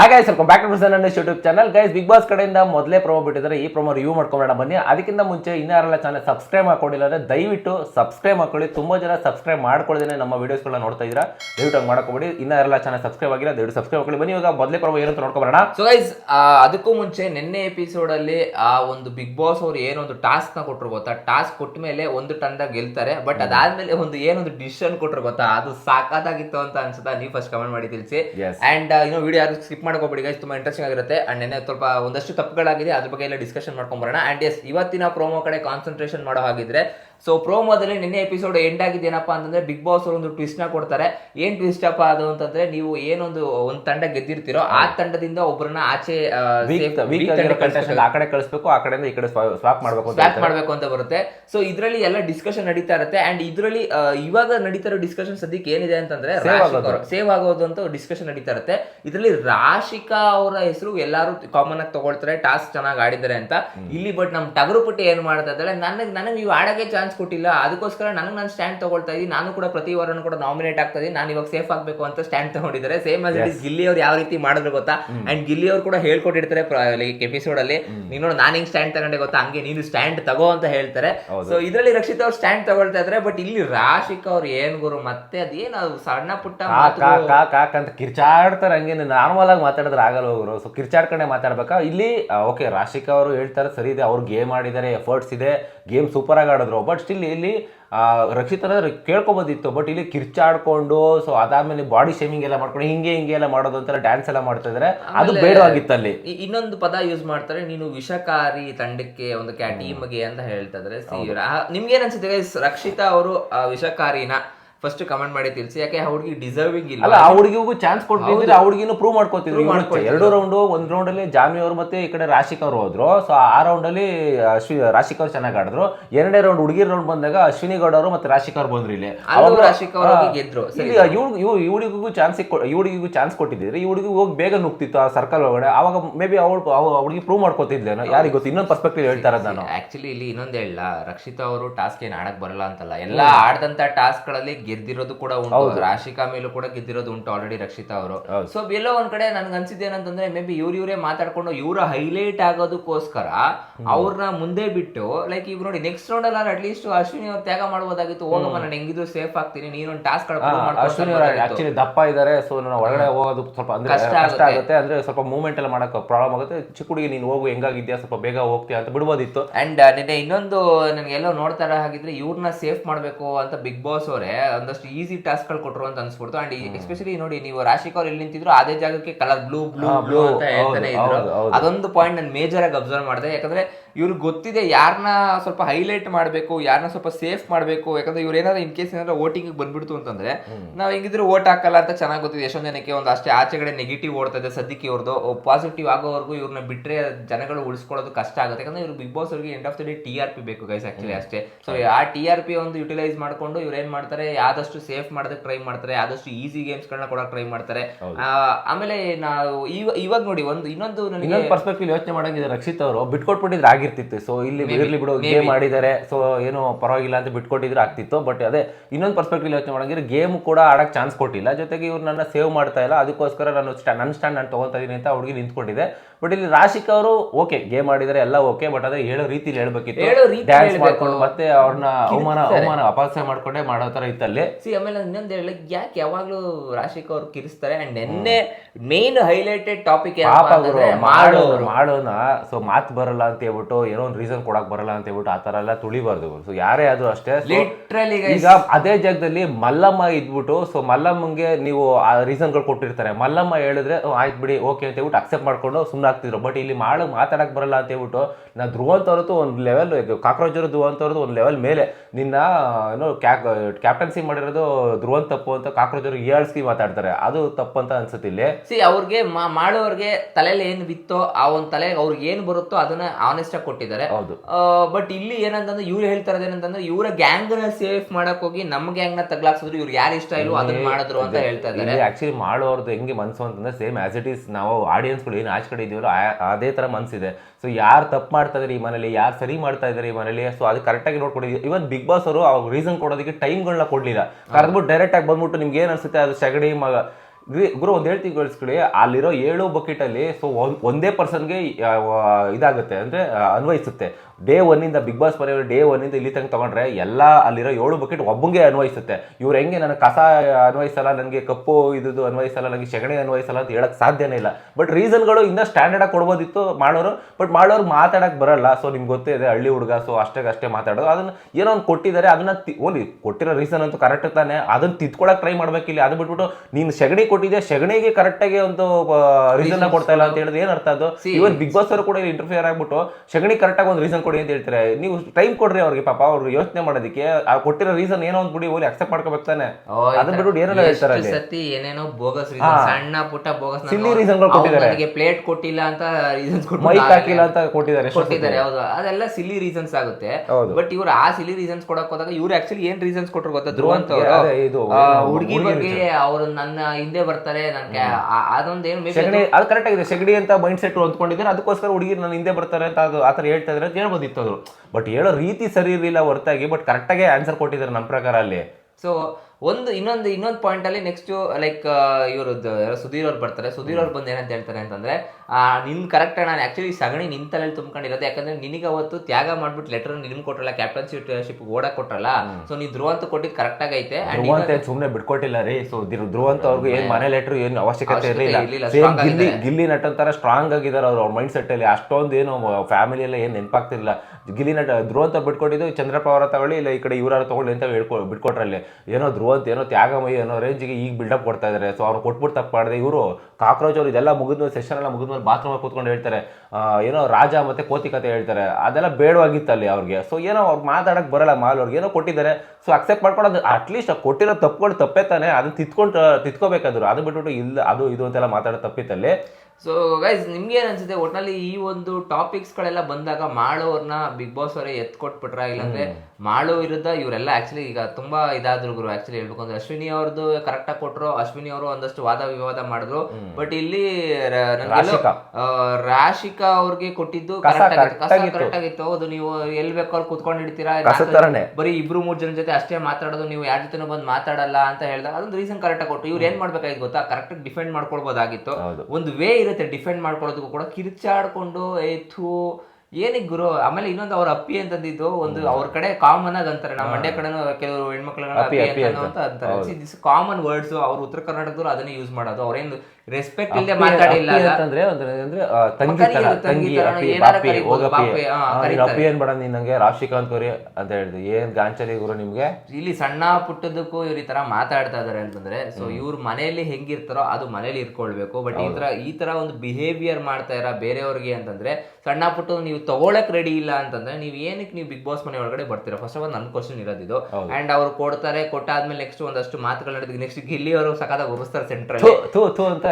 ಹಾಗೆ ಸ್ವಲ್ಪ back to ನನ್ನ YouTube channel guys Bigg Boss ಕಡೆಯಿಂದ ಮೊದಲೇ ಪ್ರೊಮೋ ಬಿಟ್ಟಿದ್ದಾರೆ. ಈ ಪ್ರೊಮೋ ರಿವ್ಯೂ ಮಾಡ್ಕೊಂಬೋಣ ಬನ್ನಿ. ಅದಕ್ಕಿಂತ ಮುಂಚೆ ಇನ್ನೂ ಯಾರೆಲ್ಲ ಚಾನಲ್ ಸಬ್ಸ್ಕ್ರೈಬ್ ಮಾಡ್ಕೊಂಡಿಲ್ಲ ಅಂದ್ರೆ ದಯವಿಟ್ಟು ಸಬ್ಸ್ಕ್ರೈಬ್ ಮಾಡ್ಕೊಳ್ಳಿ. ತುಂಬಾ ಜನ ಸಬ್ಸ್ಕ್ರೈಬ್ ಮಾಡ್ಕೊಳ್ಳದೇನೆ ನಮ್ಮ ವಿಡಿಯೋಸ್ಗಳನ್ನ ನೋಡ್ತಾ ಇದ್ದೀರಾ. ದಯವಿಟ್ಟು ಹಂಗೆ ಮಾಡ್ಕೊಬೇಡಿ. ಇನ್ನೂ ಯಾರೆಲ್ಲ ಚಾನಲ್ ಸಬ್ಸ್ಕ್ರೈಬ್ ಆಗಿಲ್ಲ ದಯವಿಟ್ಟು ಸಬ್ಸ್ಕ್ರೈಬ್ ಮಾಡ್ಕೊಳ್ಳಿ. ಬನ್ನಿ ಇವಾಗ ಮೊದಲೇ ಪ್ರೊಮೋ ಏನಂತ ನೋಡ್ಕೊಬರೋಣ ಸೊ ಗೈಸ್ ಅದಕ್ಕೂ ಮುಂಚೆ ನಿನ್ನೆ ಎಪಿಸೋಡ್ ಅಲ್ಲಿ ಆ ಒಂದು ಬಿಗ್ ಬಾಸ್ ಅವರು ಏನೊಂದು ಟಾಸ್ಕ್ನ ಕೊಟ್ಟರು ಗೊತ್ತಾ? ಟಾಸ್ಕ್ ಕೊಟ್ಟ ಮೇಲೆ ಒಂದು ತಂಡ ಗೆಲ್ತಾರೆ. ಬಟ್ ಅದಾದ್ಮೇಲೆ ಒಂದು ಏನೊಂದು ಡಿಸಿಷನ್ ಕೊಟ್ಟರು ಗೊತ್ತಾ? ಅದು ಸಾಕಾದಾಗಿತ್ತು ಅಂತ ಅನ್ಸುತ್ತಾ? ನೀವು ಫಸ್ಟ್ ಕಮೆಂಟ್ ಮಾಡಿ ತಿಳಿಸಿ. ಅಂಡ್ ಇನ್ನೂ ವಿಡಿಯೋ ಯಾರು ಸ್ಕಿಪ್ ಮಾಡ್ಕೋಬೇಡಿ ಗೈಸ್ ತುಂಬಾ ಇಂಟ್ರೆಸ್ಟಿಂಗ್ ಆಗಿರುತ್ತೆ. ಅಂಡ್ ನೆನ್ನೆ ಸ್ವಲ್ಪ ಒಂದಷ್ಟು ತಪ್ಪುಗಳಾಗಿದೆ ಅದ್ರ ಬಗ್ಗೆ ಎಲ್ಲ ಡಿಸ್ಕಷನ್ ಮಾಡ್ಕೊಂಡು ಬರೋಣ ಅಂಡ್ ಎಸ್ ಇವತ್ತಿನ ಪ್ರೋಮೋ ಕಡೆ ಕಾನ್ಸಂಟ್ರೇಷನ್ ಮಾಡೋ ಹಾಗಿದ್ರೆ ಸೊ ಪ್ರೋಮೋದಲ್ಲಿ ನಿನ್ನೆ ಎಪಿಸೋಡ್ ಎಂಡ್ ಆಗಿದೆ ಏನಪ್ಪಾ ಅಂತಂದ್ರೆ ಬಿಗ್ ಬಾಸ್ ಅವರು ಒಂದು ಟ್ವಿಸ್ಟ್ನ ಕೊಡ್ತಾರೆ. ಏನ್ ಟ್ವಿಸ್ಟ್ ಅಪ್ಪ ಅದು ಅಂತಂದ್ರೆ ನೀವು ಏನೊಂದು ಒಂದು ತಂಡ ಗೆದ್ದಿರ್ತೀರೋ ಆ ತಂಡದಿಂದ ಒಬ್ಬರನ್ನ ಆಚೆ ಆ, ಕಡೆ ಕಳಿಸ್ಬೇಕು ಆ ಕಡೆಯಿಂದ ಈ ಕಡೆ ಸ್ವಾಪ್ ಮಾಡಬೇಕು ಸ್ವಾಪ್ ಮಾಡ್ಬೇಕು ಅಂತ ಬರುತ್ತೆ. ಸೊ ಇದರಲ್ಲಿ ಎಲ್ಲ ಡಿಸ್ಕಷನ್ ನಡೀತಾ ಇರುತ್ತೆ. ಅಂಡ್ ಇದರಲ್ಲಿ ಇವಾಗ ನಡೀತಾ ಇರೋ ಡಿಸ್ಕಷನ್ ಸದ್ಯಕ್ಕೆ ಏನಿದೆ ಅಂತಂದ್ರೆ. ಸೇವ್ ಆಗೋದು. ಅಂತ ಡಿಸ್ಕಷನ್ ನಡೀತಾ ಇರುತ್ತೆ. ಇದ್ರಲ್ಲಿ ರಾಶಿಕಾ ಅವರ ಹೆಸರು ಎಲ್ಲಾರು ಕಾಮನ್ ಆಗಿ ತಗೊಳ್ತಾರೆ ಟಾಸ್ಕ್ ಚೆನ್ನಾಗಿ ಆಡಿದ್ದಾರೆ ಅಂತ. ಇಲ್ಲಿ ಬಟ್ ನಮ್ ಟಗರು ಪುಟ್ಟಿ ಏನ್ ಮಾಡ್ತಾ ಇದ್ದಾಳೆ ನನಗೆ ನನಗೆ ನೀವು ಆಡಕ್ಕೆ ಚಾನ್ಸ್ ಕೊಟ್ಟಿಲ್ಲ ಅದಕ್ಕೋಸ್ಕರ ನನಗೆ ನಾನು ಸ್ಟ್ಯಾಂಡ್ ತಗೊಳ್ತಾ ಇದ್ದೀನಿ ನಾನು ಕೂಡ ಪ್ರತಿ ವಾರನೂ ಕೂಡ ನಾಮಿನೇಟ್ ಆಗ್ತಾ ಇದ್ದೀನಿ ನಾನು ಇವಾಗ ಸೇಫ್ ಆಗಬೇಕು ಅಂತ ಸ್ಟ್ಯಾಂಡ್ ತಗೊಂಡಿದ್ದಾರೆ. Same as it is Gilli ಅವ್ರು ಯಾವ ರೀತಿ ಮಾಡಿದ್ರು ಗೊತ್ತಾ? ಅಂಡ್ ಗಿಲ್ಲಿ ಅವ್ರು ಕೂಡ ಹೇಳ್ಕೊಟ್ಟಿರ್ತಾರೆ ಲೈಕ್ ಎಪಿಸೋಡ್ ಅಲ್ಲಿ. ನೀನು ನೋಡು ನಾನು ಹಿಂಗ್ ಸ್ಟ್ಯಾಂಡ್ ತಗೊಂಡೆ ಗೊತ್ತಾ? ಹಂಗೆ ನೀನು ಸ್ಟ್ಯಾಂಡ್ ತಗೋ ಅಂತ ಹೇಳ್ತಾರೆ. ಸೊ ಇದರಲ್ಲಿ ರಕ್ಷಿತ್ ಅವ್ರು ಸ್ಟ್ಯಾಂಡ್ ತಗೊಳ್ತಾ ಇದ್ದಾರೆ ಬಟ್ ಇಲ್ಲಿ ರಾಶಿಕ್ ಅವ್ರು ಏನ್ ಗುರು ಮತ್ತೆ ಅದೇನು ಅದು ಸಣ್ಣ ಪುಟ್ಟ ಕಾಕ್ ಅಂತ ಕಿರ್ಚಾಡ್ತಾರೆ ಹಂಗೆ ನಾರ್ಮಲ್ ಆಗಿ ಮಾತಾಡಿದ್ರೆ ಆಗಲ್ಲ ಅವರು ಸೊ ಕಿರ್ಚಾಡ್ಕೊಂಡೆ ಮಾತಾಡ್ಬೇಕಾ? ಇಲ್ಲಿ ಓಕೆ ರಾಶಿಕ ಅವರು ಹೇಳ್ತಾರೆ ಸರಿ ಇದೆ ಅವ್ರು ಗೇಮ್ ಆಡಿದ್ದಾರೆ ಎಫರ್ಟ್ಸ್ ಇದೆ ಗೇಮ್ ಸೂಪರ್ ಆಗಿ ಆಡಿದ್ರು. ಬಟ್ ಸ್ಟಿಲ್ ಇಲ್ಲಿ ಆ, ರಕ್ಷಿತನ ಕೇಳ್ಕೊಬೋದಿತ್ತು. ಬಟ್ ಇಲ್ಲಿ ಕಿರ್ಚಾಡ್ಕೊಂಡು ಸೊ ಅದಾದ್ಮೇಲೆ ಬಾಡಿ ಶೇಮಿಂಗ್ ಎಲ್ಲ ಮಾಡ್ಕೊಂಡು ಹಿಂಗೆ ಹಿಂಗೆ ಎಲ್ಲ ಮಾಡೋದು ಅಂತ ಡ್ಯಾನ್ಸ್ ಎಲ್ಲ ಮಾಡ್ತಾ ಇದ್ರೆ ಅದು ಬೇಡ ಬೇಡವಾಗಿತ್ತು ಅಲ್ಲಿ ಇನ್ನೊಂದು ಪದ ಯೂಸ್ ಮಾಡ್ತಾರೆ ನೀನು ವಿಷಕಾರಿ ತಂಡಕ್ಕೆ ಒಂದು ಕ್ಯಾ ಟೀಮ್ಗೆ ಅಂತ ಹೇಳ್ತಾ ಇದ್ರೆ ನಿಮ್ಗೆ ಏನ್ ಅನ್ಸುತ್ತೆ? ರಕ್ಷಿತಾ ಅವರು ವಿಷಕಾರಿನ? ಫಸ್ಟ್ ಕಮೆಂಟ್ ಮಾಡಿ ತಿಳಿಸಿ. ಯಾಕೆ ಆ ಹುಡುಗಿ ಡಿಸರ್ವಿಂಗ್ ಇಲ್ಲ? ಅಲ್ಲ ಆ ಹುಡುಗಿಗೂ ಚಾನ್ಸ್ ಕೊಟ್ಟಿದ್ರೆ ಆ ಹುಡುಗಿನೂ ಪ್ರೂವ್ ಮಾಡ್ಕೋತಿದ್ರು. ಎರಡು ರೌಂಡ್ ಒಂದ್ ರೌಂಡ್ ಅಲ್ಲಿ ಜಾಮಿ ಅವರು ಮತ್ತೆ ಈ ಕಡೆ ರಾಶಿಕ್ ಅವರು ಹೋದ್ರು. ಸೊ ಆ ರೌಂಡ್ ಅಲ್ಲಿ ಅಶ್ವಿ ರಾಶಿಕ್ ಅವರು ಚೆನ್ನಾಗಿ ಆಡಿದ್ರು. ಎರಡನೇ ರೌಂಡ್ ಹುಡುಗಿರ್ ರೌಂಡ್ ಬಂದಾಗ ಅಶ್ವಿನಿ ಗೌಡ ಅವರು ಮತ್ತೆ ರಾಶಿಕ್ ಅವರು ಬಂದ್ರು ಇಲ್ಲಿ. ರಾಶಿಕ್ ಅವ್ರು ಗೆದ್ರು. ಸರಿ. ಇಲ್ಲಿ ಇವ್ಳು ಈ ಹುಡುಗಿಗೂ ಚಾನ್ಸ್ ಈ ಹುಡುಗಿಗೂ ಚಾನ್ಸ್ ಕೊಟ್ಟಿದ್ರೆ ಈ ಹುಡುಗಿ ಹೋಗಿ ಬೇಗ ನುಗ್ತಿತ್ತು ಆ ಸರ್ಕಲ್ ಒಳಗಡೆ. ಅವಾಗ ಮೇ ಬಿ ಅವಳು ಹುಡುಗಿ ಪ್ರೂವ್ ಮಾಡ್ಕೋತಿದ್ಲೇನೋ ಯಾರಿಗ್ ಗೊತ್ತು? ಇನ್ನೊಂದು ಪರ್ಸ್ಪೆಕ್ಟಿವ್ ಹೇಳ್ತಾರ ನಾನು. ಆಕ್ಚುಲಿ ಇಲ್ಲಿ ಇನ್ನೊಂದು ಹೇಳ ರಕ್ಷಿತಾ ಅವರು ಟಾಸ್ಕ್ ಏನ್ ಆಡಕ್ ಬರಲ್ಲ ಅಂತಲ್ಲ. ಎಲ್ಲಾ ಆಡ್ದಂತ ಟಾಸ್ಕ್ಗಳಲ್ಲಿ ಗೆದ್ದಿರೋದು ಕೂಡ ಉಂಟು. ರಾಶಿಕಾ ಮೇಲೂ ಕೂಡ ಗೆದ್ದಿರೋದು ಉಂಟು ಆಲ್ರೆಡಿ ರಕ್ಷಿತಾ ಅವರು. ಸೊ ಎಲ್ಲೋ ಒಂದ್ ಕಡೆ ನನ್ಗೆ ಅನ್ಸಿದ್ದು ಏನಂತಂದ್ರೆ ಮೇ ಬಿ ಇವ್ರ ಇವರೇ ಮಾತಾಡ್ಕೊಂಡು ಇವ್ರ ಹೈಲೈಟ್ ಆಗೋದಕ್ಕೋಸ್ಕರ ಅವ್ರನ್ನ ಮುಂದೆ ಬಿಟ್ಟು ಲೈಕ್ ಇವ್ ನೋಡಿ ನೆಕ್ಸ್ಟ್ ರೌಂಡ್ ಅಲ್ಲಿ ಅಟ್ಲೀಸ್ಟ್ ಅಶ್ವಿನಿ ಅವ್ರು ತ್ಯಾಗ ಮಾಡಬಹುದಾಗಿತ್ತು ಹೋಗಮ್ಮ ನಾನು ಹೆಂಗಿದ್ರು ಸೇಫ್ ಆಗ್ತೀನಿ ನೀನೊಂದು ಟಾಸ್ಕ್ ಅಶ್ವಿನಿ ಆಕ್ಚುಲಿ ದಪ್ಪ ಇದಾರೆ ಸೊ ನಾನು ಒಳಗಡೆ ಹೋಗೋದು ಸ್ವಲ್ಪ ಅಂದ್ರೆ ಕಷ್ಟ ಆಗುತ್ತೆ. ಅಂದ್ರೆ ಸ್ವಲ್ಪ ಮೂವ್ಮೆಂಟ್ ಎಲ್ಲ ಮಾಡಕ್ ಪ್ರಾಬ್ಲಮ್ ಆಗುತ್ತೆ. ಚಿಕ್ಕ ಹುಡುಗಿ ನೀನು ಹೋಗು ಹೆಂಗಾಗಿದ್ಯಾ ಸ್ವಲ್ಪ ಬೇಗ ಹೋಗ್ತೀಯಾ ಅಂತ ಬಿಡ್ಬೋದಿತ್ತು. ಅಂಡ್ ನಿನ್ನೆ ಇನ್ನೊಂದು ನನಗೆಲ್ಲೋ ಎಲ್ಲೋ ನೋಡ್ತಾರ ಹಾಗಿದ್ರೆ ಇವ್ರನ್ನ ಸೇಫ್ ಮಾಡಬೇಕು ಅಂತ ಬಿಗ್ ಬಾಸ್ ಅವರೇ ಒಂದಷ್ಟು ಈಸಿ ಟಾಸ್ಕ್ಗಳು ಕೊಟ್ಟರು ಅಂತ ಅನ್ಸ್ಬಿಡ್ತು. ಅಂಡ್ ಎಸ್ಪೆಷಲಿ ನೋಡಿ ನೀವು ರಾಶಿಕ್ ಅವ್ರು ಎಲ್ಲಿ ನಿಂತಿದ್ರು ಅದೇ ಜಾಗಕ್ಕೆ ಕಲರ್ ಬ್ಲೂ ಬ್ಲೂ ಬ್ಲೂ ಅಂತ ಹೇಳ್ತಾನೆ ಇದ್ರು. ಅದೊಂದು ಪಾಯಿಂಟ್ ನಾನು ಮೇಜರ್ ಆಗಿ ಅಬ್ಸರ್ವ್ ಮಾಡಿದೆ. ಯಾಕಂದ್ರೆ ಇವ್ರಿಗೆ ಗೊತ್ತಿದೆ ಯಾರನ್ನ ಸ್ವಲ್ಪ ಹೈಲೈಟ್ ಮಾಡಬೇಕು ಯಾರನ್ನ ಸ್ವಲ್ಪ ಸೇಫ್ ಮಾಡಬೇಕು ಯಾಕಂದ್ರೆ ಇವ್ರು ಏನಾದ್ರು ಇನ್ ಕೇಸ್ ಏನಾದ್ರು ವೋಟಿಂಗ್ ಬಂದ್ಬಿಡ್ತು ಅಂತಂದ್ರೆ ನಾವು ಹೆಂಗಿದ್ರು ವೋಟ್ ಹಾಕಲ್ಲ ಅಂತ ಚೆನ್ನಾಗಿ ಗೊತ್ತಿದೆ. ಎಷ್ಟೊಂದು ಜನಕ್ಕೆ ಒಂದು ಅಷ್ಟೇ ಆಚೆಗಡೆ ನೆಗೆಟಿವ್ ಓಡ್ತಾ ಇದೆ ಸದ್ಯಕ್ಕೆ ಇವ್ರದ್ದು ಪಾಸಿಟಿವ್ ಆಗೋವರೆಗೂ ಇವ್ರನ್ನ ಬಿಟ್ರೆ ಜನಗಳು ಉಳಿಸ್ಕೊಳ್ಳೋದು ಕಷ್ಟ ಆಗುತ್ತೆ. ಯಾಕಂದ್ರೆ ಇವ್ರು ಬಿಗ್ ಬಾಸ್ ಅವ್ರಿಗೆ end of the day T R P ಬೇಕು ಗೈಸ್ ಆಕ್ಚುಲಿ ಅಷ್ಟೇ. ಸೊ ಆ ಟಿ ಆರ್ ಪಿ ಒಂದು ಯುಟಿಲೈಸ್ ಮಾಡ್ಕೊಂಡು ಇವ್ರು ಏನ್ ಮಾಡ್ತಾರೆ ಆದಷ್ಟು ಸೇಫ್ ಮಾಡೋದಕ್ಕೆ ಟ್ರೈ ಮಾಡ್ತಾರೆ ಆದಷ್ಟು ಈಸಿ ಗೇಮ್ಸ್ ಗಳನ್ನ ಕೊಡಕ್ ಟ್ರೈ ಮಾಡ್ತಾರೆ. ಆ, ಆಮೇಲೆ ನಾವು ಇವ- ಇವಾಗ ನೋಡಿ ಒಂದು ಇನ್ನೊಂದು ನನಗೆ ಇನ್ನೊಂದು ಪರ್ಸ್ಪೆಕ್ಟಿವ್ ಯೋಚನೆ ಮಾಡಂಗಿದೆ ರಕ್ಷಿತ್ ಅವರು ಬಿಟ್ಕೊಟ್ಬಿಟ್ಟಿದ್ರೆ ಆಗಿರ್ತಿತ್ತು. ಸೊ ಇಲ್ಲಿ ಇರ್ಲಿ ಬಿಡು ಗೇಮ್ ಮಾಡಿದ್ದಾರೆ. ಸೊ ಏನು ಪರವಾಗಿಲ್ಲ ಅಂತ ಬಿಟ್ಕೊಟ್ಟಿದ್ರೆ ಆಗ್ತಿತ್ತು. ಬಟ್ ಅದೇ ಇನ್ನೊಂದು ಪರ್ಸ್ಪೆಕ್ಟಿವ್ ಯೋಚನೆ ಮಾಡಂಗಿದ್ರೆ ಗೇಮ್ ಕೂಡ ಆಡಕ್ಕೆ ಚಾನ್ಸ್ ಕೊಟ್ಟಿಲ್ಲ. ಜೊತೆಗೆ ಇವ್ರು ನನ್ನ ಸೇವ್ ಮಾಡ್ತಾ ಇಲ್ಲ. ಅದಕ್ಕೋಸ್ಕರ ನಾನು ಸ್ಟ್ಯಾಂಡ್ ನನ್ನ ಸ್ಟ್ಯಾಂಡ್ ನಾನು ತಗೊಂತಾ ಇದ್ದೀನಿ ಅಂತ ಹುಡುಗಿ ನಿಂತ್ಕೊಂಡಿದೆ. ಬಟ್ ಇಲ್ಲಿ ರಾಶಿಕ್ ಅವರು ಓಕೆ ಗೇಮ್ ಆಡಿದರೆ ಎಲ್ಲ ಓಕೆ ಬಟ್ ಅದೇ ಹೇಳೋ ರೀತಿಲಿ ಹೇಳ್ಬೇಕಿತ್ತು. ಡ್ಯಾನ್ಸ್ ಮಾಡ್ಕೊಂಡು ಮತ್ತೆ ಅವ್ರನ್ನ ಅವಮಾನ ಅವಮಾನ ಅಪಹಾಸ್ಯ ಮಾಡ್ಕೊಂಡೇ ಮಾಡೋ ತರ ಇತ್ತಲ್ಲಿ. ಸಿ ಆಮೇಲೆ ಇನ್ನೊಂದು ಹೇಳಿ ಯಾಕೆ ಯಾವಾಗ್ಲೂ ರಾಶಿಕ್ ಅವ್ರು ಕಿರಿಸ್ತಾರೆ? ಅಂಡ್ ನಿನ್ನೆ ಮೇನ್ ಹೈಲೈಟೆಡ್ ಟಾಪಿಕ್ ಮಾಡು ಮಾಡೋರು. ಮಾಡೋನ? ಸೊ ಮಾತು ಬರಲ್ಲ ಅಂತ ಹೇಳ್ಬಿಟ್ಟು ಏನೋ ಒಂದು ರೀಸನ್ ಕೊಡಕ್ ಬರಲ್ಲ ಅಂತ ಹೇಳ್ಬಿಟ್ಟು ಆ ತರ ಎಲ್ಲ ತುಳಿಬಾರ್ದು. ಸೊ ಯಾರೇ ಆದ್ರೂ ಅಷ್ಟೇ. ಲಿಟ್ರಲಿ ಈಗ ಅದೇ ಜಾಗದಲ್ಲಿ ಮಲ್ಲಮ್ಮ ಇದ್ಬಿಟ್ಟು ಸೊ ಮಲ್ಲಮ್ಮಂಗೆ ನೀವು ಆ ರೀಸನ್ಗಳು ಕೊಟ್ಟಿರ್ತಾರೆ. ಮಲ್ಲಮ್ಮ ಹೇಳಿದ್ರೆ ಆಯ್ತು ಬಿಡಿ ಓಕೆ ಅಂತ ಹೇಳ್ಬಿಟ್ಟು ಅಕ್ಸೆಪ್ಟ್ ಮಾಡ್ಕೊಂಡು ಸುಮ್ಮನೆ ಆಗ್ತಿದ್ರು ಬಟ್ ಇಲ್ಲಿ ಮಾಳು ಮಾತಾಡಕ್ಕೆ ಬರಲ್ಲ ಅಂತ ಹೇಳ್ಬಿಟ್ಟು ನಾ ಧ್ರುವಂತ ಹೊರತು ಒಂದು ಲೆವೆಲ್ ಕಾಕ್ರೋಚ್ ಧ್ರುವ ಅಂತವ್ರದ್ದು ಒಂದು ಲೆವೆಲ್ ಮೇಲೆ ನಿನ್ನ ಏನೋ ಕ್ಯಾಪ್ಟನ್ಸಿ ಮಾಡಿರೋದು ಧ್ರುವಂತ ತಪ್ಪು ಅಂತ ಕಾಕ್ರೋಚ್ ಅವ್ರಿಗೆ ಹೀಯಾಳ್ಸಿ ಮಾತಾಡ್ತಾರೆ. ಅದು ತಪ್ಪು ಅಂತ ಅನ್ಸುತ್ತೆ ಇಲ್ಲಿ. ಸಿ ಅವ್ರಿಗೆ ಮಾಡೋರ್ಗೆ ತಲೆಯಲ್ಲಿ ಏನು ಬಿತ್ತೋ ಆ ಒಂದು ತಲೆ ಅವ್ರಿಗೆ ಏನು ಬರುತ್ತೋ ಅದನ್ನ ಆನೆಸ್ಟ್ ಆಗಿ ಕೊಟ್ಟಿದ್ದಾರೆ. ಹೌದು. ಬಟ್ ಇಲ್ಲಿ ಏನಂತಂದ್ರೆ ಇವ್ರು ಹೇಳ್ತಾ ಇರೋದು ಏನಂತಂದ್ರೆ ಇವರ ಗ್ಯಾಂಗ್ನ ಸೇಫ್ ಮಾಡಕ್ ಹೋಗಿ ನಮ್ಮ ಗ್ಯಾಂಗ್ನ ತಗ್ಲಾಕ್ಸಿದ್ರು ಇವ್ರು ಯಾರು ಇಷ್ಟ ಇಲ್ವೋ ಅದನ್ನ ಮಾಡಿದ್ರು ಅಂತ ಹೇಳ್ತಾ ಇದ್ದಾರೆ. ಆಕ್ಚುಲಿ ಮಾಡೋರ್ದು ಹೆಂಗೆ ಮನಸ್ಸು ಅಂತಂದ್ರೆ ಸೇಮ್ ಆಸ್ ಇಟ್ ಈಸ್ ನಾವು ಆಡಿಯನ್ಸ್ಗಳು ಏನು ಆಚೆ ಕಡೆ ಇದೀವೋ ಅದೇ ತರ ಮನಸ್ಸಿದೆ ಸೊ ಯಾರು ತಪ್ಪು ಮಾಡ್ತಾ ಇದ್ದಾರೆ ಈ ಮನೇಲಿ, ಯಾರು ಸರಿ ಮಾಡ್ತಾ ಇದ್ದಾರೆ ಈ ಮನೇಲಿ ಸೊ ಅದು ಕರೆಕ್ಟಾಗಿ ನೋಡ್ಕೊಂಡಿದ್ದೀವಿ ಇವನ್ ಬಿಗ್ ಬಾಸ್ ಅವರು ಅವ್ರು ರೀಸನ್ ಕೊಡೋದಕ್ಕೆ ಟೈಮ್ಗಳನ್ನ ಕೊಡಲಿಲ್ಲ. ಕರೆದ್ಬಿಟ್ಟು ಡೈರೆಕ್ಟ್ ಆಗಿ ಬಂದ್ಬಿಟ್ಟು ನಿಮ್ಗೆ ಏನು ಅನಿಸುತ್ತೆ? ಅದು ಸೆಗಡಿ ಮಗ. ಗುರು ಒಂದು ಹೇಳ್ತೀನಿ ಕಳಿಸ್ಕೊಳ್ಳಿ ಅಲ್ಲಿರೋ ಏಳು ಬಕೆಟಲ್ಲಿ ಸೊ ಒಂದೇ ಪರ್ಸನ್ಗೆ ಇದಾಗುತ್ತೆ, ಅಂದ್ರೆ ಅನ್ವಯಿಸುತ್ತೆ. ಡೇ ಒನ್ನಿಂದ ಬಿಗ್ ಬಾಸ್ ಮನೆಯವರು ಡೇ ಒನ್ನಿಂದ ಇಲ್ಲಿ ತನಕ ತಗೊಂಡ್ರೆ ಎಲ್ಲ ಅಲ್ಲಿರೋ ಏಳು ಬಕೆಟ್ ಒಬ್ಬಂಗೆ ಅನ್ವಯಿಸುತ್ತೆ. ಇವ್ರು ಹೆಂಗೆ ನನಗೆ ಕಸ ಅನ್ವಯಿಸಲ್ಲ ನನಗೆ ಕಪ್ಪು ಇದ್ದು ಅನ್ವಯಿಸಲ್ಲ ನನಗೆ ಸೆಗಣಿ ಅನ್ವಯಿಸಲ್ಲ ಅಂತ ಹೇಳಕ್ಕೆ ಸಾಧ್ಯನೇ ಇಲ್ಲ. ಬಟ್ ರೀಸನ್ಗಳು ಇನ್ನೂ ಸ್ಟ್ಯಾಂಡರ್ಡ್ ಆಗಿ ಕೊಡ್ಬೋದಿತ್ತು ಮಾಡೋರು ಬಟ್ ಮಾಡೋರು ಮಾತಾಡಕ್ಕೆ ಬರಲ್ಲ. ಸೊ ನಿಮ್ಗೆ ಗೊತ್ತೇ ಇದೆ ಹಳ್ಳಿ ಹುಡುಗ ಸೊ ಅಷ್ಟೇ ಅಷ್ಟೇ ಮಾತಾಡೋದು. ಅದನ್ನ ಏನೋ ಒಂದು ಕೊಟ್ಟಿದ್ದಾರೆ ಅದನ್ನ ಓಲಿ ಕೊಟ್ಟಿರೋ ರೀಸನ್ ಅಂತೂ ಕರೆಕ್ಟ್ ತಾನೆ. ಅದನ್ನ ತಿದ್ಕೊಳಕ್ಕೆ ಟ್ರೈ ಮಾಡ್ಬೇಕಿಲ್ಲ. ಅದು ಬಿಟ್ಬಿಟ್ಟು ನೀನು ಸೆಗಣಿ ಕೊಟ್ಟಿದ್ದೆ ಸೆಗಣಿಗೆ ಕರೆಕ್ಟಾಗಿ ಒಂದು ರೀಸನ್ ಕೊಡ್ತಾ ಇಲ್ಲ ಅಂತ ಹೇಳಿದ್ರೆ ಏನು ಅರ್ಥ ಅದು? ಇವನ್ ಬಿಗ್ ಬಾಸ್ ಅವರು ಕೂಡ ಇಂಟರ್ಫಿಯರ್ ಆಗ್ಬಿಟ್ಟು ಸೆಗಣಿ ಕರೆಕ್ಟಾಗಿ ಒಂದು ರೀಸನ್ ಕೊಡಿ ಅಂತ ಹೇಳ್ತಾರೆ. ನೀವು ಟೈಮ್ ಕೊಡ್ರಿ ಅವ್ರಿಗೆ ಪಾಪ ಅವ್ರು ಯೋಚನೆ ಮಾಡೋದಕ್ಕೆ ಆ ಕೊಟ್ಟಿರೋ ರೀಸನ್ ಏನೋ ಒಂದ್ ಬಿಡಿ ಓಲಿ ಅಕ್ಸೆಪ್ಟ್ ಮಾಡ್ಕೋಬೇಕು ತಾನೆ. ಅದನ್ನ ಬಿಟ್ಬಿಟ್ಟು ಏನೆಲ್ಲ ಹೇಳ್ತಾರೆ ಅಲ್ಲಿ? ಸತಿ ಏನೇನೋ ಬೋಗಸ್ ರೀಸನ್ ಸಣ್ಣ ಪುಟ್ಟ ಬೋಗಸ್ ಸಿಲ್ಲಿ reason ಗಳು ಕೊಟ್ಟಿದ್ದಾರೆ. ನನಗೆ ಪ್ಲೇಟ್ ಕೊಟ್ಟಿಲ್ಲ ಅಂತ ರೀಸನ್ಸ್ ಮೈಕ್ ಹಾಕಿಲ್ಲ ಅಂತ ಕೊಟ್ಟಿದ್ದಾರೆ ಎಷ್ಟೋ ಸತಿ. ಕೊಟ್ಟಿದ್ದಾರೆ ಹೌದು. ಅದೆಲ್ಲ ಸಿಲ್ಲಿ ರೀಸನ್ಸ್ ಆಗುತ್ತೆ. ಹೌದು. ಬಟ್ ಇವ್ರು ಆ ಸಿಲ್ಲಿ ರೀಸನ್ಸ್ ಕೊಡಕ್ ಹೋದಾಗ ಇವ್ರು ಆಕ್ಚುಲಿ ಏನ್ ರೀಸನ್ಸ್ ಕೊಟ್ರು ಗೊತ್ತಾ? ಧ್ರುವ ಅಂತ ಅದೇ ಇದು ಹುಡುಗಿ ಬಗ್ಗೆ ಅವ್ರು ನನ್ನ ಹಿಂದೆ ಬರ್ತಾರೆ ನನ್ಗೆ ಆ- ಅದೊಂದ್ ಏನು maybe ಸೆಗಣಿ ಅದು ಕರೆಕ್ಟ್ ಆಗಿದೆ. ಸೆಗಣಿ ಅಂತ ಮೈಂಡ್ ಸೆಟ್ ಹೊಂದ್ಕೊಂಡಿದ್ದಾರೆ ಅದಕ್ಕೋಸ್ಕರ ಹುಡುಗಿ ನನ್ನ ಹಿಂದೆ ಬರ್ತಾರೆ ಅಂತ ಅದು ಆ ಥರ ಹೇಳ್ತಾ ಇದ್ರೆ ಅಂತ ಹೇಳ್ಬೋದಿತ್ತು ಅದು. ಬಟ್ ಹೇಳೋ ರೀತಿ ಸರಿ ಇರಲಿಲ್ಲ ಹೊರತಾಗಿ ಬಟ್ ಕರೆಕ್ಟಾಗಿ ಆನ್ಸರ್ ಕೊಟ್ಟಿದ್ದಾರೆ ನಮ್ಮ ಪ್ರಕಾರ ಅಲ್ಲಿ. ಸೊ ಒಂದು ಇನ್ನೊಂದು ಇನ್ನೊಂದು ಪಾಯಿಂಟ್ ಅಲ್ಲಿ ನೆಕ್ಸ್ಟ್ ಲೈಕ್ ಇವರು ಸುಧೀರ್ ಅವ್ರು ಬರ್ತಾರೆ. ಸುಧೀರ್ ಅವ್ರು ಬಂದು ಏನಂತ ಹೇಳ್ತಾರೆ ಅಂತಂದ್ರೆ ನಿನ್ ಕರೆಕ್ಟ್ ನಾನು ಆಕ್ಚುಲಿ ಸಗಣಿ ನಿನ್ ತಲೆಯಲ್ಲಿ ತುಂಬ್ಕೊಂಡಿರೋದು. ಯಾಕಂದ್ರೆ ನಿನಗೆ ಅವತ್ತು ತ್ಯಾಗ ಮಾಡ್ಬಿಟ್ಟು ಲೆಟರ್ ನಿಮ್ಗೆ ಕೊಟ್ಟಲ್ಲ ಕ್ಯಾಪ್ಟನ್ಶಿಪ್ ಓಡಕ್ ಕೊಟ್ಟಲ್ಲ ಸೊ ನೀ ಧ್ರುವ ಅಂತ ಕೊಟ್ಟಿದ್ದು ಕರೆಕ್ಟ್ ಆಗೈತೆ and ಧ್ರುವಂತ ಸುಮ್ಮನೆ ಬಿಟ್ಕೊಟ್ಟಿಲ್ಲ ರೀ. ಸೊ ಧ್ರುವಂತ ಅವ್ರಿಗೆ ಏನ್ ಮನೆ ಲೆಟ್ರ್ ಏನು ಅವಶ್ಯಕತೆ ಇರಲಿಲ್ಲ. ಗಿಲ್ಲಿ. ಗಿಲ್ಲಿ ನಟ ಸ್ಟ್ರಾಂಗ್ ಆಗಿದ್ದಾರೆ ಅವ್ರ ಅವ್ರ ಮೈಂಡ್ ಸೆಟ್ ಅಲ್ಲಿ. ಅಷ್ಟೊಂದು ಏನು ಫ್ಯಾಮಿಲಿ ಎಲ್ಲ ಏನು ನೆನಪಾಗ್ತಿಲ್ಲ ಗಿಲ್ಲಿ ನಟ ಧ್ರುವಂತ ಬಿಟ್ಕೊಟ್ಟಿದ್ದು ಚಂದ್ರಪ್ಪ ಅವರ ತಗೊಳ್ಳಿ ಇಲ್ಲ ಈ ಕಡೆ ಇವರ ತಗೊಳ್ಳಿ ಅಂತ ಹೇಳ್ಕೊ ಬಿಟ್ಕೊಟ್ರಲ್ಲಿ. ಏನೋ ಧ್ರುವಂತ ಏನೋ ತ್ಯಾಗಮಯ ಅನ್ನೋ ರೇಂಜಿಗೆ ಈಗ ಬಿಲ್ಡಪ್ ಕೊಡ್ತಾ ಇದ್ದಾರೆ ಸೊ ಅವ್ರು ಕೊಟ್ಬಿಟ್ಟು ತಪ್ಪು ಮಾಡಿದೆ. ಇವರು ಕಾಕ್ರೋಚ್ ಅವರು ಇದೆಲ್ಲ ಮುಗಿದ್ಮೇಲೆ ಸೆಷನ್ ಎಲ್ಲ ಮುಗಿದ್ಮೇಲೆ ಬಾತ್ರೂಮ್ ಕೂತ್ಕೊಂಡು ಹೇಳ್ತಾರೆ. ಏನೋ ರಾಜ ಮತ್ತೆ ಕೋತಿ ಕತೆ ಹೇಳ್ತಾರೆ. ಅದೆಲ್ಲ ಬೇಡವಾಗಿತ್ತು ಅಲ್ಲಿ ಅವ್ರಿಗೆ. ಸೊ ಏನೋ ಅವ್ರು ಮಾತಾಡೋಕ್ಕೆ ಬರಲ್ಲ ಮಾಲ್ ಅವ್ರಿಗೆ. ಏನೋ ಕೊಟ್ಟಿದ್ದಾರೆ. ಸೊ ಅಕ್ಸೆಪ್ಟ್ ಮಾಡ್ಕೊಳ್ಳೋದು ಅಟ್ಲೀಸ್ಟ್ ಕೊಟ್ಟಿರೋ ತಪ್ಪುಗಳು ತಪ್ಪೇ ತಾನೆ. ಅದನ್ನ ತಿತ್ಕೊಂಡು ತಿತ್ಕೋಬೇಕಾದ್ರು ಅದು ಬಿಟ್ಬಿಟ್ಟು ಇಲ್ಲ, ಅದು ಇದು ಅಂತೆಲ್ಲ ಮಾತಾಡೋ ತಪ್ಪಿತ್ತಲ್ಲಿ. ಸೊ ಗೈಸ್ ನಿಮ್ಗೆ ಏನ್ ಅನ್ಸುತ್ತೆ ಒಟ್ನಲ್ಲಿ ಈ ಒಂದು ಟಾಪಿಕ್ಸ್ ಗಳೆಲ್ಲ ಬಂದಾಗ ಮಾಡೋರ್ನ ಬಿಗ್ ಬಾಸ್ ಅವರೇ ಎತ್ಕೊಟ್ಬಿಟ್ರ? ಇಲ್ಲಾಂದ್ರೆ ಮಾಡೋ ವಿರುದ್ಧ ಇವರೆಲ್ಲ ಆಕ್ಚುಲಿ ಈಗ ತುಂಬಾ ಇದಾದ್ರು ಗುರು ಆಕ್ಚುಲಿ ಹೇಳ್ಬೇಕು ಅಂದ್ರೆ ಅಶ್ವಿನಿ ಅವ್ರದ್ದು ಕರೆಕ್ಟ್ ಆಗಿ ಕೊಟ್ರು ಅಶ್ವಿನಿ ಅವರು ಒಂದಷ್ಟು ವಾದ ವಿವಾದ ಮಾಡಿದ್ರು. ಬಟ್ ಇಲ್ಲಿ ರಾಶಿಕಾ. ಅವ್ರಿಗೆ ಕೊಟ್ಟಿದ್ದು ಕರೆಕ್ಟ್ ಆಗಿತ್ತು. ಹೌದು ನೀವು ಎಲ್ ಬೇಕೋ ಅಲ್ಲಿ ಕುತ್ಕೊಂಡು ಥರನೇ. ಬರೀ ಇಬ್ರು ಮೂರ್ ಜನ ಜೊತೆ ಅಷ್ಟೇ ಮಾತಾಡೋದು ನೀವು ಯಾರ ಜೊತೆ ಬಂದು ಮಾತಾಡಲ್ಲ ಅಂತ ಹೇಳಿದಾಗ ಅದೊಂದು ರೀಸನ್ ಕರೆಕ್ಟ್ ಆಗಿ ಕೊಟ್ಟು ಇವ್ರು ಏನ್ ಮಾಡ್ಬೇಕಾಗಿತ್ತು ಗೊತ್ತಾ? ಕರೆಕ್ಟ್ ಡಿಫೆಂಡ್ ಮಾಡ್ಕೊಳ್ಬೋದಾಗಿತ್ತು. ಒಂದು ವೇ ಇರುತ್ತೆ ಡಿಫೆಂಡ್ ಮಾಡ್ಕೊಳ್ಳೋದಕ್ಕೂ ಕೂಡ. ಕಿರ್ಚಾಡ್ಕೊಂಡು ಏ ಥೂ ಏನಿಗೆ ಗುರು? ಆಮೇಲೆ ಇನ್ನೊಂದು ಅವ್ರ ಅಪ್ಪಿ ಅಂತಂದಿದ್ದು ಒಂದು ಅವ್ರ ಕಡೆ ಕಾಮನ್ ಆಗಿ ಅಂತಾರೆ. ನಮ್ಮ ಮಂಡ್ಯ ಕಡೆನೂ ಕೆಲವರು ಹೆಣ್ಮಕ್ಳು ಅಂತ. ಅಂತಾರೆ. ದಿಸ್ ಕಾಮನ್ ವರ್ಡ್ಸ್ ಅವ್ರು ಉತ್ತರ ಕರ್ನಾಟಕದವ್ರು ಅದನ್ನೇ ಯೂಸ್ ಮಾಡೋದು. ಅವ್ರೇನು ರೆಸ್ಪೆಕ್ಟ್ ಇಲ್ಲದೆ ಮಾತಾಡಿಲ್ಲ ಅಂತಂದ್ರೆ ಅಂದ್ರೆ ಅಂದ್ರೆ ತಂಗಿ ತರ ತಂಗಿ ಅಪ್ಪಿ ಬಾಪಿ ಹೋಗಪ್ಪಿ. ಅಪ್ಪಿ ಏನ್ ಬೇಡ ನೀನ್ ನಂಗೆ ರಾಶಿಕಾಂತ್ ಕೋರಿ ಅಂತ ಹೇಳಿದ್ರು. ಏನ್ ಗಾಂಚಲಿ ಗುರು ನಿಮ್ಗೆ? ಇಲ್ಲಿ ಸಣ್ಣ ಪುಟ್ಟದಕ್ಕೂ ಇವ್ರ ಈ ತರ ಮಾತಾಡ್ತಾ ಇದಾರೆ ಅಂತಂದ್ರೆ ಸೊ ಇವ್ರ ಮನೆಯಲ್ಲಿ ಹೆಂಗಿರ್ತಾರೋ ಅದು ಮನೇಲಿ ಇರ್ಕೊಳ್ಬೇಕು. ಬಟ್ ಈ ತರ ಈ ತರ ಒಂದು ಬಿಹೇವಿಯರ್ ಮಾಡ್ತಾ ಇರ ಬೇರೆಯವ್ರಿಗೆ ಅಂತಂದ್ರೆ ಸಣ್ಣ ಪುಟ್ಟ ನೀವು ತಗೊಳಕ್ ರೆಡಿ ಇಲ್ಲ ಅಂತಂದ್ರೆ ನೀವು ಏನಕ್ಕೆ ನೀವು ಬಿಗ್ ಬಾಸ್ ಮನೆ ಒಳಗಡೆ ಬರ್ತೀರಾ? ಫಸ್ಟ್ ಆಫ್ ಆಲ್ ನನ್ನ ಕ್ವಶನ್ ಇರೋದಿದು ಅಂಡ್ ಅವ್ರು ಕೊಡ್ತಾರೆ ಕೊಟ್ಟಾದ್ಮೇಲೆ ನೆಕ್ಸ್ಟ್ ಒಂದಷ್ಟು ಮಾತುಗಳು ನಡೆದ ನೆಕ್ಸ್ಟ್ ಗಿಲ್ಲಿ ಅವರು ಸಕಾದಾಗ ಉರಿಸ್ತಾರೆ ಸೆಂಟ್ರಲ್ ಅಂತ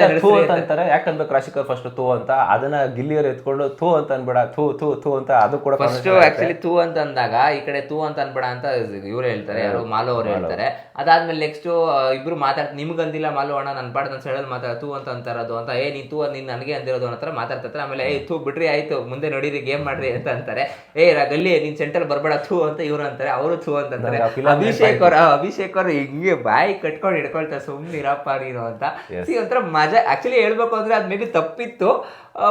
ಬೇರೆ ಥೂ ಅಂತ ಅಂತಾರೆ. ಯಾಕೆ ಅನ್ಬೇಕು ರಾಶಿಕಾ ಫಸ್ಟ್ ಥೂ ಅಂತ. ಅದನ್ನ ಗಿಲ್ಲಿಯವ್ರು ಎತ್ಕೊಂಡು ಥೂ ಅಂತ ಅನ್ಬೇಡ ಥೂ ಥೂ ಥೂ ಅಂತ ಅದು ಕೂಡ ಫಸ್ಟ್ ಆಕ್ಚುಲಿ ತೂ ಅಂತ ಅಂದಾಗ ಈ ಕಡೆ ತೂ ಅಂತ ಅನ್ಬೇಡ ಅಂತ ಇವ್ರು ಹೇಳ್ತಾರೆ ಯಾರು ಮಾಲು ಅವ್ರು ಹೇಳ್ತಾರೆ. ಅದಾದ್ಮೇಲೆ ನೆಕ್ಸ್ಟ್ ಇಬ್ರು ಮಾತಾಡ್ ನಿಮ್ಗೆ ಅಂದಿಲ್ಲ ಮಾಲು ಅಣ್ಣ ನನ್ ಪಾಡ್ ನನ್ನ ಸೈಡಲ್ಲಿ ಮಾತಾಡ ತೂ ಅಂತ ಅಂತಾರದು ಅಂತ ಏ ನೀ ತೂ ನೀನ್ ನನಗೆ ಅಂದಿರೋದು ಅನ್ನೋ ತರ ಮಾತಾಡ್ತಾರೆ ಆಮೇಲೆ ಏ ತೂ ಬಿಡ್ರಿ ಆಯ್ತು ಮುಂದೆ ನೋಡಿರಿ ಗೇಮ್ ಮಾಡ್ರಿ ಅಂತ ಅಂತಾರೆ. ಏ ರ- ಗಲ್ಲಿ ನೀನ್ ಸೆಂಟರ್ ಬರ್ಬೇಡ ಥೂ ಅಂತ ಇವ್ರು ಅಂತಾರೆ. ಅವರು ಥೂ ಅಂತ ಅಂತಾರೆ. ಅಭಿಷೇಕ್ ಅವ್ರ ಅಭಿಷೇಕ್ ಅವ್ರು ಹಿಂಗೆ ಬಾಯಿ ಕಟ್ಕೊಂಡು ಹಿಡ್ಕೊಳ್ತಾರೆ ಸುಮ್ನೆ ಇರಪ್ಪ ನೀನು ಅಂತ. See, ಒಂಥರ ಮಜಾ. ಆಕ್ಚುಲಿ ಹೇಳ್ಬೇಕು ಅಂದ್ರೆ ಅದ್ ಮೇ ಬಿ ತಪ್ಪಿತ್ತು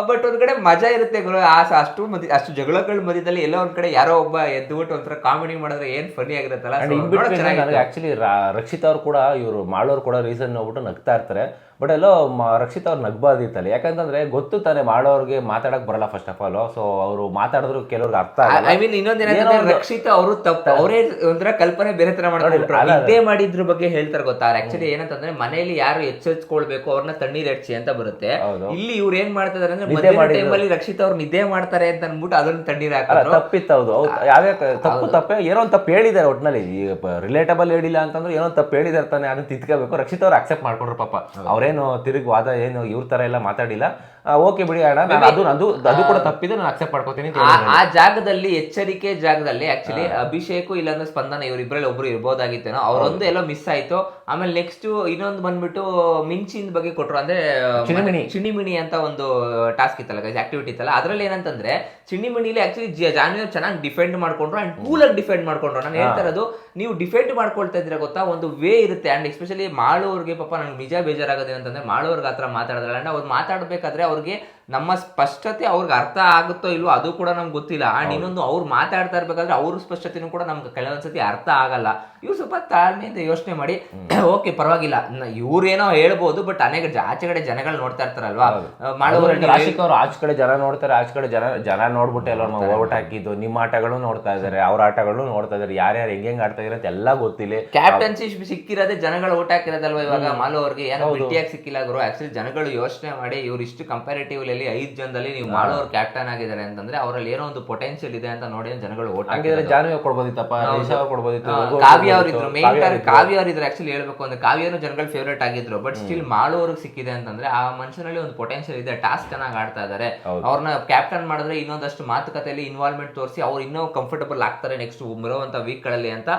ಬಟ್ ಒಂದ್ ಕಡೆ ಮಜಾ ಇರುತ್ತೆ ಗುರು. ಆ ಅಷ್ಟು ಮಧ್ಯ ಅಷ್ಟು ಜಗಳಗಳ ಮಧ್ಯದಲ್ಲಿ ಎಲ್ಲೋ ಒಂದ್ ಕಡೆ ಯಾರೋ ಒಬ್ಬ ಎದ್ದುಬಿಟ್ಟು ಒಂಥರ ಕಾಮಿಡಿ ಮಾಡಿದ್ರೆ ಏನ್ ಫನಿ ಆಗಿರುತ್ತಲ್ಲ? ಆ್ಯಕ್ಚುಲಿ ರಕ್ಷಿತ್ ಅವ್ರು ಕೂಡ ಇವರು ಮಾಡೋರು ಕೂಡ ರೀಸನ್ ನೋಡ್ಬಿಟ್ಟು ನಗ್ತಾ ಇರ್ತಾರೆ. ಬಟ್ ಎಲ್ಲೋ ರಕ್ಷಿತ್ ಅವ್ರು ನಗ್ಬಾರ್ದಿತ್ತಲ್ಲ ಯಾಕಂತಂದ್ರೆ ಗೊತ್ತು ತಾನೆ ಮಾಡೋರ್ಗೆ ಮಾತಾಡಕ್ ಬರಲ್ಲ ಫಸ್ಟ್ ಆಫ್ ಆಲ್ ಸೊ ಅವರು ಮಾತಾಡಿದ್ರು ಕೆಲವ್ರಿಗೆ ಅರ್ಥ ಐ ಮೀನ್ ಇನ್ನೊಂದೇನಂದ್ರೆ ರಕ್ಷಿತ್ ಅವರು ತಪ್ಪು. ಅವರೇ ಅಂದ್ರೆ ಕಲ್ಪನೆ ಬೇರೆ ತರ. ನಿದ್ದೆ ಮಾಡಿದ್ರ ಬಗ್ಗೆ ಹೇಳ್ತಾರೆ ಗೊತ್ತಾ? ಆಕ್ಚುಲಿ ಏನಂತಂದ್ರೆ ಮನೆಯಲ್ಲಿ ಯಾರು ಎಚ್ಚೆಚ್ಕೊಳ್ಬೇಕು ಅವ್ರನ್ನ ತಣ್ಣೀರ್ ಹೆಚ್ಚಿ ಅಂತ ಬರುತ್ತೆ. ಇಲ್ಲಿ ಇವ್ರು ಏನ್ ಮಾಡ್ತಿದಾರೆ ಅಂದ್ರೆ. ಟೈಮಲ್ಲಿ ರಕ್ಷಿತ್ ಅವ್ರು ನಿದ್ದೆ ಮಾಡ್ತಾರೆ ಅಂತ ಅನ್ಬಿಟ್ಟು ಅದನ್ನ ತಣ್ಣೀರ್ ಯಾವ್ಯಾವ ತಪ್ಪು ತಪ್ಪೇ ಏನೋ ಒಂದು ತಪ್ಪು ಹೇಳಿದ್ದಾರೆ ಒಟ್ನಲ್ಲಿ. ರಿಲೇಟಬಲ್ ಹೇಳಿಲ್ಲ ಅಂತಂದ್ರೆ ಏನೋ ತಪ್ಪು ಹೇಳಿದಾರೆ ತಾನೆ ಅದನ್ನ ತಿತ್ಕೋಬೇಕು ರಕ್ಷಿತ್ ಅವ್ರು ಅಕ್ಸೆಪ್ಟ್ ಮಾಡ್ಕೊಂಡ್ರು ಪಾಪ. ಅವ್ರ ಅವ್ರೇನು ತಿರುಗಿ ವಾದ ಏನು ಇವ್ರ ತರ ಎಲ್ಲ ಮಾತಾಡಿಲ್ಲ. ಓಕೆ ಬಿಡಿ ಅಣ್ಣ. ನಾನು ಅದು ಅದು ಅದು ಕೂಡ ತಪ್ಪಿದೆ ನಾನು ಅಕ್ಸೆಪ್ಟ್ ಮಾಡ್ಕೋತೀನಿ ಅಂತ ಆ- ಹೇಳಿದ್ರು. ಆ ಜಾಗದಲ್ಲಿ ಎಚ್ಚರಿಕೆ ಜಾಗದಲ್ಲಿ ಆಕ್ಚುಲಿ ಅಭಿಷೇಕ್ ಇಲ್ಲಾಂದ್ರೆ ಸ್ಪಂದನ ಇವ್ರಿಬ್ರಲ್ಲಿ ಒಬ್ರು ಇರ್ಬೋದಾಗಿತ್ತೇನೋ ಅವರೊಂದು ಎಲ್ಲೋ ಮಿಸ್ ಆಯ್ತು. ಆಮೇಲೆ ನೆಕ್ಸ್ಟ್ ಇನ್ನೊಂದು ಬಂದ್ಬಿಟ್ಟು ಮಿಂಚಿನ ಬಗ್ಗೆ ಕೊಟ್ರು ಅಂದ್ರೆ ಚಿಣಿಮಿಣಿ. ಚಿಣಿಮಿಣಿ ಅಂತ ಒಂದು ಟಾಸ್ಕ್ ಇತ್ತಲ್ಲ ಗೈಸ್ ಆಕ್ಟಿವಿಟಿ ಇತ್ತಲ್ಲ ಅದ್ರಲ್ಲಿ ಏನಂತಂದ್ರೆ ಚಿಣಿಮಿಣಿಲಿ ಆಕ್ಚುಲಿ ಜಾನ್ವಿ ಚೆನ್ನಾಗಿ ಡಿಫೆಂಡ್ ಮಾಡ್ಕೊಂಡ್ರು ಅಂಡ್ ಕೂಲ್ ಆಗಿ ಡಿಫೆಂಡ್ ಮಾಡ್ಕೊಂಡ್ರು. ನಾನು ಹೇಳ್ತಾ ಇರೋದು ನೀವು ಡಿಫೆಂಡ್ ಮಾಡ್ಕೊಳ್ತಾ ಇದ್ರೆ ಗೊತ್ತಾ? ಒಂದು ವೇ ಇರುತ್ತೆ. ಅಂಡ್ ಎಸ್ಪೆಷಲಿ ಮಾಡೋರ್ಗೆ ಪಾಪ ನಂಗೆ ನಿಜ ಬೇಜಾರಾಗೋದೇನಂತಂದ್ರೆ ಅಂತಂದ್ರೆ ಮಾಡೋರ್ಗೆ ಆತರ ಮಾತಾಡಿದ್ರೆ ಅಂಡ್ ಅವ್ರು ಮಾತಾಡ್ಬೇಕಾದ್ರೆ ಅವ್ರಿಗೆ ನಮ್ಮ ಸ್ಪಷ್ಟತೆ ಅವ್ರಿಗೆ ಅರ್ಥ ಆಗುತ್ತೋ ಇಲ್ವೋ ಅದು ಕೂಡ ನಮ್ಗೆ ಗೊತ್ತಿಲ್ಲ. ಆ್ಯಂಡ್ ಇನ್ನೊಂದು ಅವ್ರು ಮಾತಾಡ್ತಾ ಇರ್ಬೇಕಾದ್ರೆ ಅವ್ರ ಸ್ಪಷ್ಟತೆನೂ ಕೂಡ ನಮ್ಗೆ ಕೆಲವೊಂದ್ಸತಿ ಅರ್ಥ ಆಗಲ್ಲ. ಇವ್ರು ಸ್ವಲ್ಪ ತಾಳ್ಮೆಯಿಂದ ಯೋಚನೆ ಮಾಡಿ ಓಕೆ ಪರವಾಗಿಲ್ಲ. ಇವ್ರೇನೋ ಹೇಳ್ಬೋದು ಬಟ್ ಅನೇಕ ಆಚೆ ಕಡೆ ಜನಗಳು ನೋಡ್ತಾ ಇರ್ತಾರಲ್ವಾ? ಅವ್ರು ಆಚೆ ಕಡೆ ಜನ ನೋಡ್ತಾರೆ ಆಚೆ ಕಡೆ ಜನ ಜನ ನೋಡ್ಬಿಟ್ಟು ಎಲ್ಲ ಓಟ್ ಹಾಕಿದ್ದು? ನಿಮ್ಮ ಆಟಗಳು ನೋಡ್ತಾ ಇದಾರೆ ಅವ್ರ ಆಟಗಳು ನೋಡ್ತಾ ಇದಾರೆ ಯಾರ್ಯಾರು ಹೆಂಗ್ ಹೆಂಗ್ ಆಡ್ತಾ ಇದಾರೆ ಎಲ್ಲ ಗೊತ್ತಿಲ್ಲ. ಕ್ಯಾಪ್ಟನ್ಶಿಪ್ ಸಿಕ್ಕಿರೋದೇ ಜನಗಳು ಓಟ್ ಹಾಕಿರೋದಲ್ವಾ ಇವಾಗ? ಮಾಲು ಅವ್ರಿಗೆ ಏನೋ ಭೇಟಿಯಾಗಿ ಸಿಕ್ಕಿಲ್ಲ ಗುರು. ಆಕ್ಚುಲಿ ಜನಗಳು ಯೋಚನೆ ಮಾಡಿ ಇವ್ರು ಇಷ್ಟು ಕಂಪ್ಯಾರಿಟಿವ್ ಅಲ್ಲಿ ಐದು ಜನದಲ್ಲಿ ನೀವು ಮಾಡೋರು ಕ್ಯಾಪ್ಟನ್ ಆಗಿದ್ದಾರೆ ಅಂತಂದ್ರೆ ಅವರಲ್ಲಿ ಏನೋ ಒಂದು ಪೊಟೆನ್ಶಿಯಲ್ ಇದೆ ಅಂತ ನೋಡಿ ಜನಗಳು ಓಟ್ ಜಾನ್ವಿ ಕೊಡ್ಬೋದಿತ್ತಪ್ಪ ಕೊಡ್ಬೋದಿತ್ತು ಕಾವ್ಯ ಅವರಿದ್ರು. ಮೇನ್ ಕಾವ್ಯ ಆಕ್ಚುಲಿ ಹೇಳ್ಬೇಕು ಅಂದ್ರೆ ಕಾವ್ಯನು ಜನಗಳು ಫೇವ್ರೇಟ್ ಆಗಿದ್ರು ಬಟ್ ಸ್ಟಿಲ್ ಮಾಡೋರ್ಗೆ ಸಿಕ್ಕಿದೆ ಅಂತಂದ್ರೆ ಆ ಮನುಷ್ಯನಲ್ಲಿ ಒಂದು ಪೊಟೆನ್ಶಿಯಲ್ ಇದೆ ಟಾಸ್ಕ್ ಚೆನ್ನಾಗಿ ಆಡ್ತಾ ಇದಾರೆ. ಅವ್ರನ್ನ ಕ್ಯಾಪ್ಟನ್ ಮಾಡಿದ್ರೆ ಇನ್ನೊಂದಷ್ಟು ಮಾತುಕತೆಯಲ್ಲಿ ಇನ್ವಾಲ್ವ್ಮೆಂಟ್ ತೋರಿಸಿ ಅವ್ರು ಇನ್ನೂ ಕಂಫರ್ಟಬಲ್ ಆಗ್ತಾರೆ ನೆಕ್ಸ್ಟ್ ಬರುವಂತ ವೀಕ್ಗಳಲ್ಲಿ ಅಂತ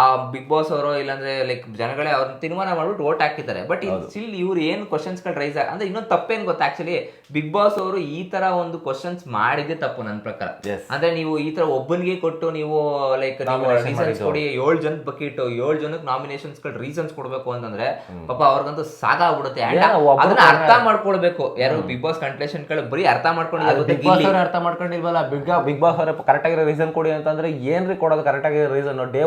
ಆ ಬಿಗ್ ಬಾಸ್ ಅವರು ಇಲ್ಲಾಂದ್ರೆ ಲೈಕ್ ಜನಗಳೇ ಅವ್ರನ್ನ ತೀರ್ಮಾನ ಮಾಡ್ಬಿಟ್ಟು ಓಟ್ ಹಾಕಿದ್ದಾರೆ. ಬಟ್ ಸ್ಟಿಲ್ ಇವ್ರು ಏನು ಕ್ವಶನ್ಸ್ಗಳು ರೈಸ್ ಆಗ ಅಂದ್ರೆ ಇನ್ನೊಂದು ತಪ್ಪೇನ್ ಗೊತ್ತಾ? ಆಕ್ಚುಲಿ ಬಿಗ್ ಬಾಸ್ ಅವರು ಈ ತರ ಒಂದು ಕ್ವಶನ್ಸ್ ಮಾಡಿದ್ದೆ ತಪ್ಪು ನನ್ನ ಪ್ರಕಾರ. ಅಂದ್ರೆ ನೀವು ಈ ತರ ಒಬ್ಬನಿಗೆ ಕೊಟ್ಟು ನೀವು ಲೈಕ್ ರೀಸನ್ಸ್. ಕೊಡಿ ಏಳು ಜನ ಬಕೆಟ್ ಏಳು ಜನಕ್ಕೆ ನಾಮಿನೇಷನ್ಸ್ಗಳು ರೀಸನ್ಸ್ ಕೊಡ್ಬೇಕು ಅಂತಂದ್ರೆ ಪಾಪ ಅವ್ರಿಗಂತೂ ಸಾಗ ಆಗ್ಬಿಡುತ್ತೆ. ಏನೋ ಅದನ್ನ ಅರ್ಥ ಮಾಡ್ಕೊಳ್ಬೇಕು. ಯಾರು ಬಿಗ್ ಬಾಸ್ ಕಂಟೆಸ್ಟೆಂಟ್ಗಳು ಬರೀ ಅರ್ಥ ಮಾಡ್ಕೊಂಡಿಲ್ಲ ಅರ್ಥ ಮಾಡ್ಕೊಂಡಿಲ್ವಲ್ಲ? ಬಿಗ್ ಬಿಗ್ ಬಾಸ್ ಅವರ ಕರೆಕ್ಟ್ ಆಗಿರೋ ರೀಸನ್ ಕೊಡಿ ಅಂತಂದ್ರೆ ಏನ್ರಿ ಕೊಡೋದು ಕರೆಕ್ಟ್ ಆಗಿರೋ ರೀಸನ್ ಡೇ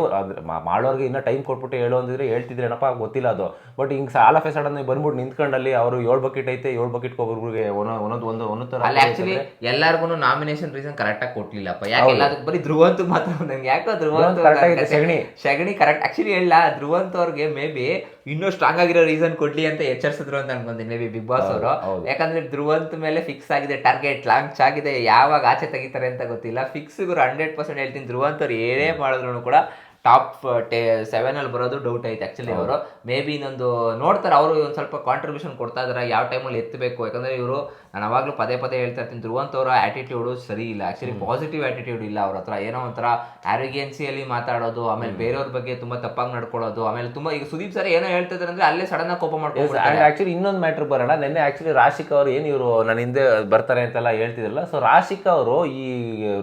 ಮಾಡೋರ್ಗೆ ಇನ್ನೂ ಟೈಮ್ ಕೊಟ್ಬಿಟ್ಟು ಹೇಳು ಅಂದಿದ್ರೆ ಹೇಳ್ತಿದ್ರೇನಪ್ಪ ಗೊತ್ತಿಲ್ಲ ಅದು. ಬಟ್ ಹಿಂಗೆ ಸಾಲ ಫೇಸ್ ಸಡನ್ ಬಂದ್ಬಿಟ್ಟು ನಿಂತ್ಕೊಂಡಲ್ಲಿ ಅವರು ಏಳು ಬಕೆಟ್ ಐತೆ ಏಳು ಬಕೆಟ್ ಒಬ್ಬರಿಗೆ ಒಂದೊಂದು ಒಂದು ಒಂದೊಂದು ತರ ಅಲ್ಲಿ ಆಕ್ಚುಲಿ ಎಲ್ಲಾರ್ಗು ನಾಮಿನೇಷನ್ ರೀಸನ್ ಕರೆಕ್ಟಾಗಿ ಕೊಟ್ಟಲಿಲ್ಲಪ್ಪ ಕೊಟ್ಲಿಲ್ಲಪ್ಪ. ಯಾಕೆ ಎಲ್ಲದಕ್ಕೆ ಬರೀ ಧ್ರುವಂತು ಮಾತ್ರ ನಂಗೆ ಯಾಕೋ ಧ್ರುವಂತು ಸಗಣಿ. ಸಗಣಿ ಕರೆಕ್ಟ್ ಆ್ಯಕ್ಚುಲಿ ಹೇಳ ಧ್ರುವಂತ ಅವ್ರಿಗೆ ಮೇ ಬಿ ಇನ್ನೂ ಸ್ಟ್ರಾಂಗ್ ಆಗಿರೋ ರೀಸನ್ ಕೊಡ್ಲಿ ಅಂತ ಎಚ್ಚರಿಸಿದ್ರು ಅಂತ ಅನ್ಕೊಂತೀನಿ ಮೇ ಬಿ ಬಿಗ್ ಬಾಸ್ ಅವರು. ಯಾಕಂದ್ರೆ ಧ್ರುವಂತ್ ಮೇಲೆ ಫಿಕ್ಸ್ ಆಗಿದೆ ಟಾರ್ಗೆಟ್ ಲಾಂಚ್ ಆಗಿದೆ ಯಾವಾಗ ಆಚೆ ತೆಗಿತಾರೆ ಅಂತ ಗೊತ್ತಿಲ್ಲ. ಫಿಕ್ಸ್ ಹಂಡ್ರೆಡ್ ಪರ್ಸೆಂಟ್ ಹೇಳ್ತೀನಿ ಧ್ರುವಂತ ಅವ್ರು ಏನೇ ಮಾಡಿದ್ರು ಕೂಡ ಟಾಪ್ ಟೆ ಅಲ್ಲಿ ಬರೋದು ಡೌಟ್ ಐತೆ ಆ್ಯಕ್ಚುಲಿ ಅವರು. ಮೇ ಬಿ ಇನ್ನೊಂದು ನೋಡ್ತಾರೆ ಅವರು ಒಂದು ಸ್ವಲ್ಪ ಕಾಂಟ್ರಿಬ್ಯೂಷನ್ ಕೊಡ್ತಾ ಇದ್ದಾರೆ ಯಾವ ಟೈಮಲ್ಲಿ ಎತ್ತಬೇಕು ಯಾಕಂದರೆ ಇವರು ನಾನು ಅವಾಗಲೂ ಪದೇ ಪದೇ ಹೇಳ್ತಾ ಇರ್ತೀನಿ ಧ್ರುವಂತವರ ಅವರ ಆಟಿಟ್ಯೂಡು ಸರಿ ಇಲ್ಲ. ಆ್ಯಕ್ಚುಲಿ ಪಾಸಿಟಿವ್ ಆಟಿಟ್ಯೂಡ್ ಇಲ್ಲ ಅವ್ರ ಹತ್ರ. ಏನೋ ಒಂಥರ ಆರೋಗ್ಯನ್ಸಿಯಲ್ಲಿ ಮಾತಾಡೋದು ಆಮೇಲೆ ಬೇರೆಯವ್ರ ಬಗ್ಗೆ ತುಂಬಾ ತಪ್ಪಾಗಿ ನಡ್ಕೊಳ್ಳೋದು ಆಮೇಲೆ ತುಂಬಾ ಈಗ ಸುದೀಪ್ ಸರ್ ಏನೋ ಹೇಳ್ತಾ ಇದಾರೆ ಅಂದ್ರೆ ಅಲ್ಲೇ ಸಡನ್ ಆಗಿ ಕೋಪ ಮಾಡ್ಕೊಳ್ತಾರೆ ಆ್ಯಕ್ಚುಲಿ ಆಕ್ಚುಲಿ ಇನ್ನೊಂದು ಮ್ಯಾಟ್ರ್ ಬರೋಣ. ನಿನ್ನೆ ಆ್ಯಕ್ಚುಲಿ ರಾಶಿಕ್ ಅವರು ಏನು ಇವರು ನನ್ನ ಹಿಂದೆ ಬರ್ತಾರೆ ಅಂತೆಲ್ಲ ಹೇಳ್ತಿದ್ರಲ್ಲ ಸೊ ರಾಶಿಕ್ ಅವರು ಈ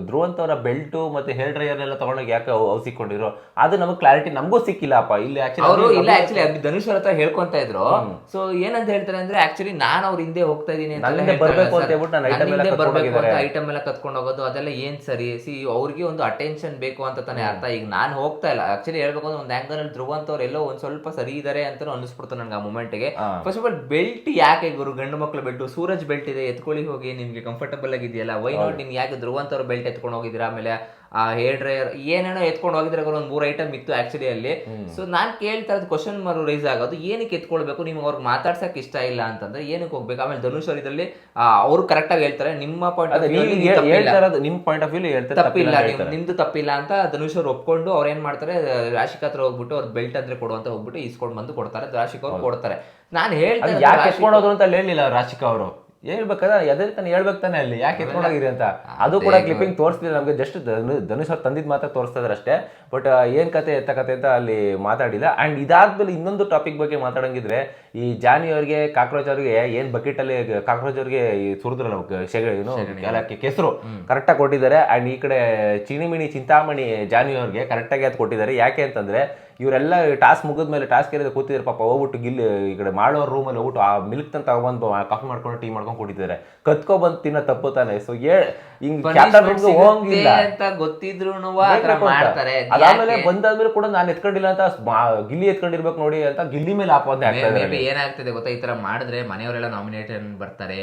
ಧ್ರುವಂತವರ ಅವರ ಬೆಲ್ಟು ಮತ್ತೆ ಹೇರ್ ಡ್ರೈಯರ್ ಎಲ್ಲ ತಗೊಂಡೋಗಿ ಯಾಕೆ ಸಿಕ್ಕೊಂಡಿರೋ ಅದು ನಮಗೆ ಕ್ಲಾರಿಟಿ ನಮಗೂ ಸಿಕ್ಕಿಲ್ಲಪ್ಪ. ಇಲ್ಲಿ ಅವರು ಇಲ್ಲ ಆ್ಯಕ್ಚುಲಿ ಧನುಷ್ ಅವ್ರ ಹತ್ರ ಹೇಳ್ಕೊತಾ ಇದ್ರು. ಸೊ ಏನಂತ ಹೇಳ್ತಾರೆ ಅಂದ್ರೆ ಆ್ಯಕ್ಚುಲಿ ನಾನು ಅವ್ರ ಹಿಂದೆ ಹೋಗ್ತಾ ಇದ್ದೀನಿ ಅಂತ ಬರ್ಬೇಕು ಅಂತ ಹೇಳ್ಬಿಟ್ಟು ನಾನು ಐಟಮ್ ಎಲ್ಲ ಕತ್ಕೊಂಡು ಬರ್ಬೇಕು ಅಂತ ಐಟಮ್ ಎಲ್ಲ ಕತ್ಕೊಂಡು ಹೋಗೋದು ಅದೆಲ್ಲ ಏನ್ ಸರಿ? ಸಿ ಅವ್ರಿಗೆ ಒಂದು ಅಟೆನ್ಷನ್ ಬೇಕು ಅಂತ ತಾನೇ ಅರ್ಥ. ಈಗ ನಾನು ಹೋಗ್ತಾ ಇಲ್ಲ. ಆಕ್ಚುಲಿ ಹೇಳ್ಬೇಕು ಅಂದ್ರೆ ಒಂದು ಆಂಗಲ್ ಅಲ್ಲಿ ಧ್ರುವಂತ ಅವ್ರು ಎಲ್ಲೋ ಒಂದ್ ಸ್ವಲ್ಪ ಸರಿ ಇದಾರೆ ಅಂತ ಅನಿಸ್ಬಿಡ್ತು ನನ್ಗೆ ಆ moment ಗೆ. ಫಸ್ಟ್ ಆಫ್ ಆಲ್ ಬೆಲ್ಟ್ ಯಾಕೆ ಗುರು ಗಂಡು ಮಕ್ಳು ಬೆಲ್ಟ್ ಸೂರಜ್ ಬೆಲ್ಟ್ ಇದೆ ಎತ್ಕೊಳ್ಳಿ ಹೋಗಿ ನಿಮ್ಗೆ ಕಂಫರ್ಟಬಲ್ ಆಗಿದೆಯಲ್ಲ? ವೈ ನಾಟ್ ನಿಮ್ಗೆ ಯಾಕೆ ಧ್ರುವಂತ ಅವ್ರ ಬೆಲ್ಟ್ ಎತ್ಕೊಂಡು ಹೋಗಿದ್ದೀರಾ? ಆಮೇಲೆ ಆ ಹೇರ್ ಡ್ರೈಯರ್ ಏನೇನೋ ಎತ್ಕೊಂಡು ಹೋಗಿದ್ರೆ ಒಂದು ಮೂರು ಐಟಮ್ ಇತ್ತು ಆಕ್ಚುಲಿ ಅಲ್ಲಿ. ಸೊ ನಾನ್ ಕೇಳ್ತಾ ಇರೋದು ಕ್ವಶನ್ ಮಾರು ರೈಸ್ ಆಗೋದು ಏನಕ್ಕೆ ಎತ್ಕೊಳ್ಬೇಕು ನಿಮ್ಗೆ ಅವ್ರಿಗೆ ಮಾತಾಡ್ಸಕ್ ಇಷ್ಟ ಇಲ್ಲ ಅಂತಂದ್ರೆ ಏನಕ್ಕೆ ಹೋಗ್ಬೇಕು? ಆಮೇಲೆ ಧನುಷ್ ಅವ್ರ ಇದರಲ್ಲಿ ಅವರು ಕರೆಕ್ಟ್ ಆಗಿ ಹೇಳ್ತಾರೆ ನಿಮ್ಮ ಪಾಯಿಂಟ್ ನಿಮ್ ಪಾಯಿಂಟ್ ಆಫ್ ವ್ಯೂ ಹೇಳ್ತಾರೆ ತಪ್ಪಿಲ್ಲ. ನಿಮ್- ನಿಮ್ದು ತಪ್ಪಿಲ್ಲ ಅಂತ ಧನುಷ್ ಅವ್ರು ಒಪ್ಕೊಂಡು ಅವ್ರು ಏನ್ ಮಾಡ್ತಾರೆ ರಾಶಿಕ ಹತ್ರ ಹೋಗ್ಬಿಟ್ಟು ಅವ್ರ ಬೆಲ್ಟ್ ಅಂದ್ರೆ ಕೊಡುವಂತ ಹೋಗ್ಬಿಟ್ಟು ಇಸ್ಕೊಂಡು ಬಂದು ಕೊಡ್ತಾರೆ ರಾಶಿಕ್ ಅವ್ರು ಕೊಡ್ತಾರೆ. ನಾನು ಹೇಳ್ತಾರೆ ಯಾಕೆ ಅಂತ ಹೇಳಿಲ್ಲ ರಾಶಿಕ ಅವರು. ಹೇಳ್ಬೇಕಾದ್ರೆ ಎದೆ ತಾನೆ ಹೇಳ್ಬೇಕು ತಾನೆ ಅಲ್ಲಿ. ಯಾಕೆ ಎತ್ಕೊಂಡೋಗಿರಿ ಅಂತ? ಅದು ಕೂಡ ಕ್ಲಿಪ್ಪಿಂಗ್ ತೋರಿಸ್ತಿಲ್ಲ ನಮಗೆ. ಜಸ್ಟ್ ಧನುಷ್ ಅವ್ರು ತಂದಿದ್ ಮಾತ್ರ ತೋರಿಸ್ತಾ ಇದಾರೆ ಅಷ್ಟೇ. ಬಟ್ ಏನ್ ಕತೆ ಎತ್ತ ಕತೆ ಅಂತ ಅಲ್ಲಿ ಮಾತಾಡಿಲ್ಲ. ಅಂಡ್ ಇದಾದ್ಮೇಲೆ ಇನ್ನೊಂದು ಟಾಪಿಕ್ ಬಗ್ಗೆ ಮಾತಾಡಂಗಿದ್ರೆ ಈ ಜಾನಿ ಅವ್ರಿಗೆ ಕಾಕ್ರೋಚ್ ಅವ್ರಿಗೆ ಏನ್ ಬಕೆಟ್ ಅಲ್ಲಿ ಕಾಕ್ರೋಚ್ ಅವ್ರಿಗೆ ಈ ಸುರಿದ್ರಲ್ಲ ಅವ್ಕೆ ಶೆಗಣಿ ಏನು ಕೆಲಕ್ಕೆ ಕೆಸರು ಕರೆಕ್ಟಾಗಿ ಕೊಟ್ಟಿದ್ದಾರೆ. ಅಂಡ್ ಈ ಕಡೆ ಚಿಣಿಮಿಣಿ ಚಿಂತಾಮಣಿ ಜಾನಿ ಅವ್ರಿಗೆ ಕರೆಕ್ಟಾಗಿ ಅದು ಕೊಟ್ಟಿದ್ದಾರೆ. ಯಾಕೆ ಅಂತಂದ್ರೆ ಇವರೆಲ್ಲ ಟಾಸ್ಕ್ ಮುಗಿದ್ಮೇಲೆ ಟಾಸ್ಕ್ ಏರಿದ ಕೂತಿದ್ರೆ ಪಾಪ ಹೋಗ್ಬಿಟ್ಟು ಗಿಲ್ಲಿ ಈ ಕಡೆ ಮಾಡೋ ರೂಮಲ್ಲಿ ಹೋಗ್ಬಿಟ್ಟು ಆ ಮಿಲ್ಕ್ ತಂತ ತಗೊಂಡ್ಬಂದು ಕಾಫಿ ಮಾಡ್ಕೊಂಡು ಟೀ ಮಾಡ್ಕೊಂಡು ಕುಡಿತಿದ್ದಾರೆ ಕತ್ಕೊ ಬಂದು ತಿನ್ನೋ ತಪ್ಪು ತಾನೆ. ಸೊ ಏ ಹಿಂಗ್ ಹೋಗಿಲ್ಲ ಅಂತ ಗೊತ್ತಿದ್ರು ಅದಾದ್ಮೇಲೆ ಬಂದಾದ್ಮೇಲೆ ಕೂಡ ನಾನು ಎತ್ಕೊಂಡಿಲ್ಲ ಅಂತ ಗಿಲ್ಲಿ ಎತ್ಕೊಂಡಿರ್ಬೇಕು ನೋಡಿ ಅಂತ ಗಿಲ್ಲಿ ಮೇಲೆ ಆಪೋದನೆ ಆಗ್ತಾ ಮೇ ಇದ್ದಾರೆ. ಬಿ ಏನಾಗ್ತದೆ ಗೊತ್ತಾ? ಈ ತರ ಮಾಡಿದ್ರೆ ಮನೆಯವರೆಲ್ಲ ನಾಮಿನೇಷನ್ ಬರ್ತಾರೆ.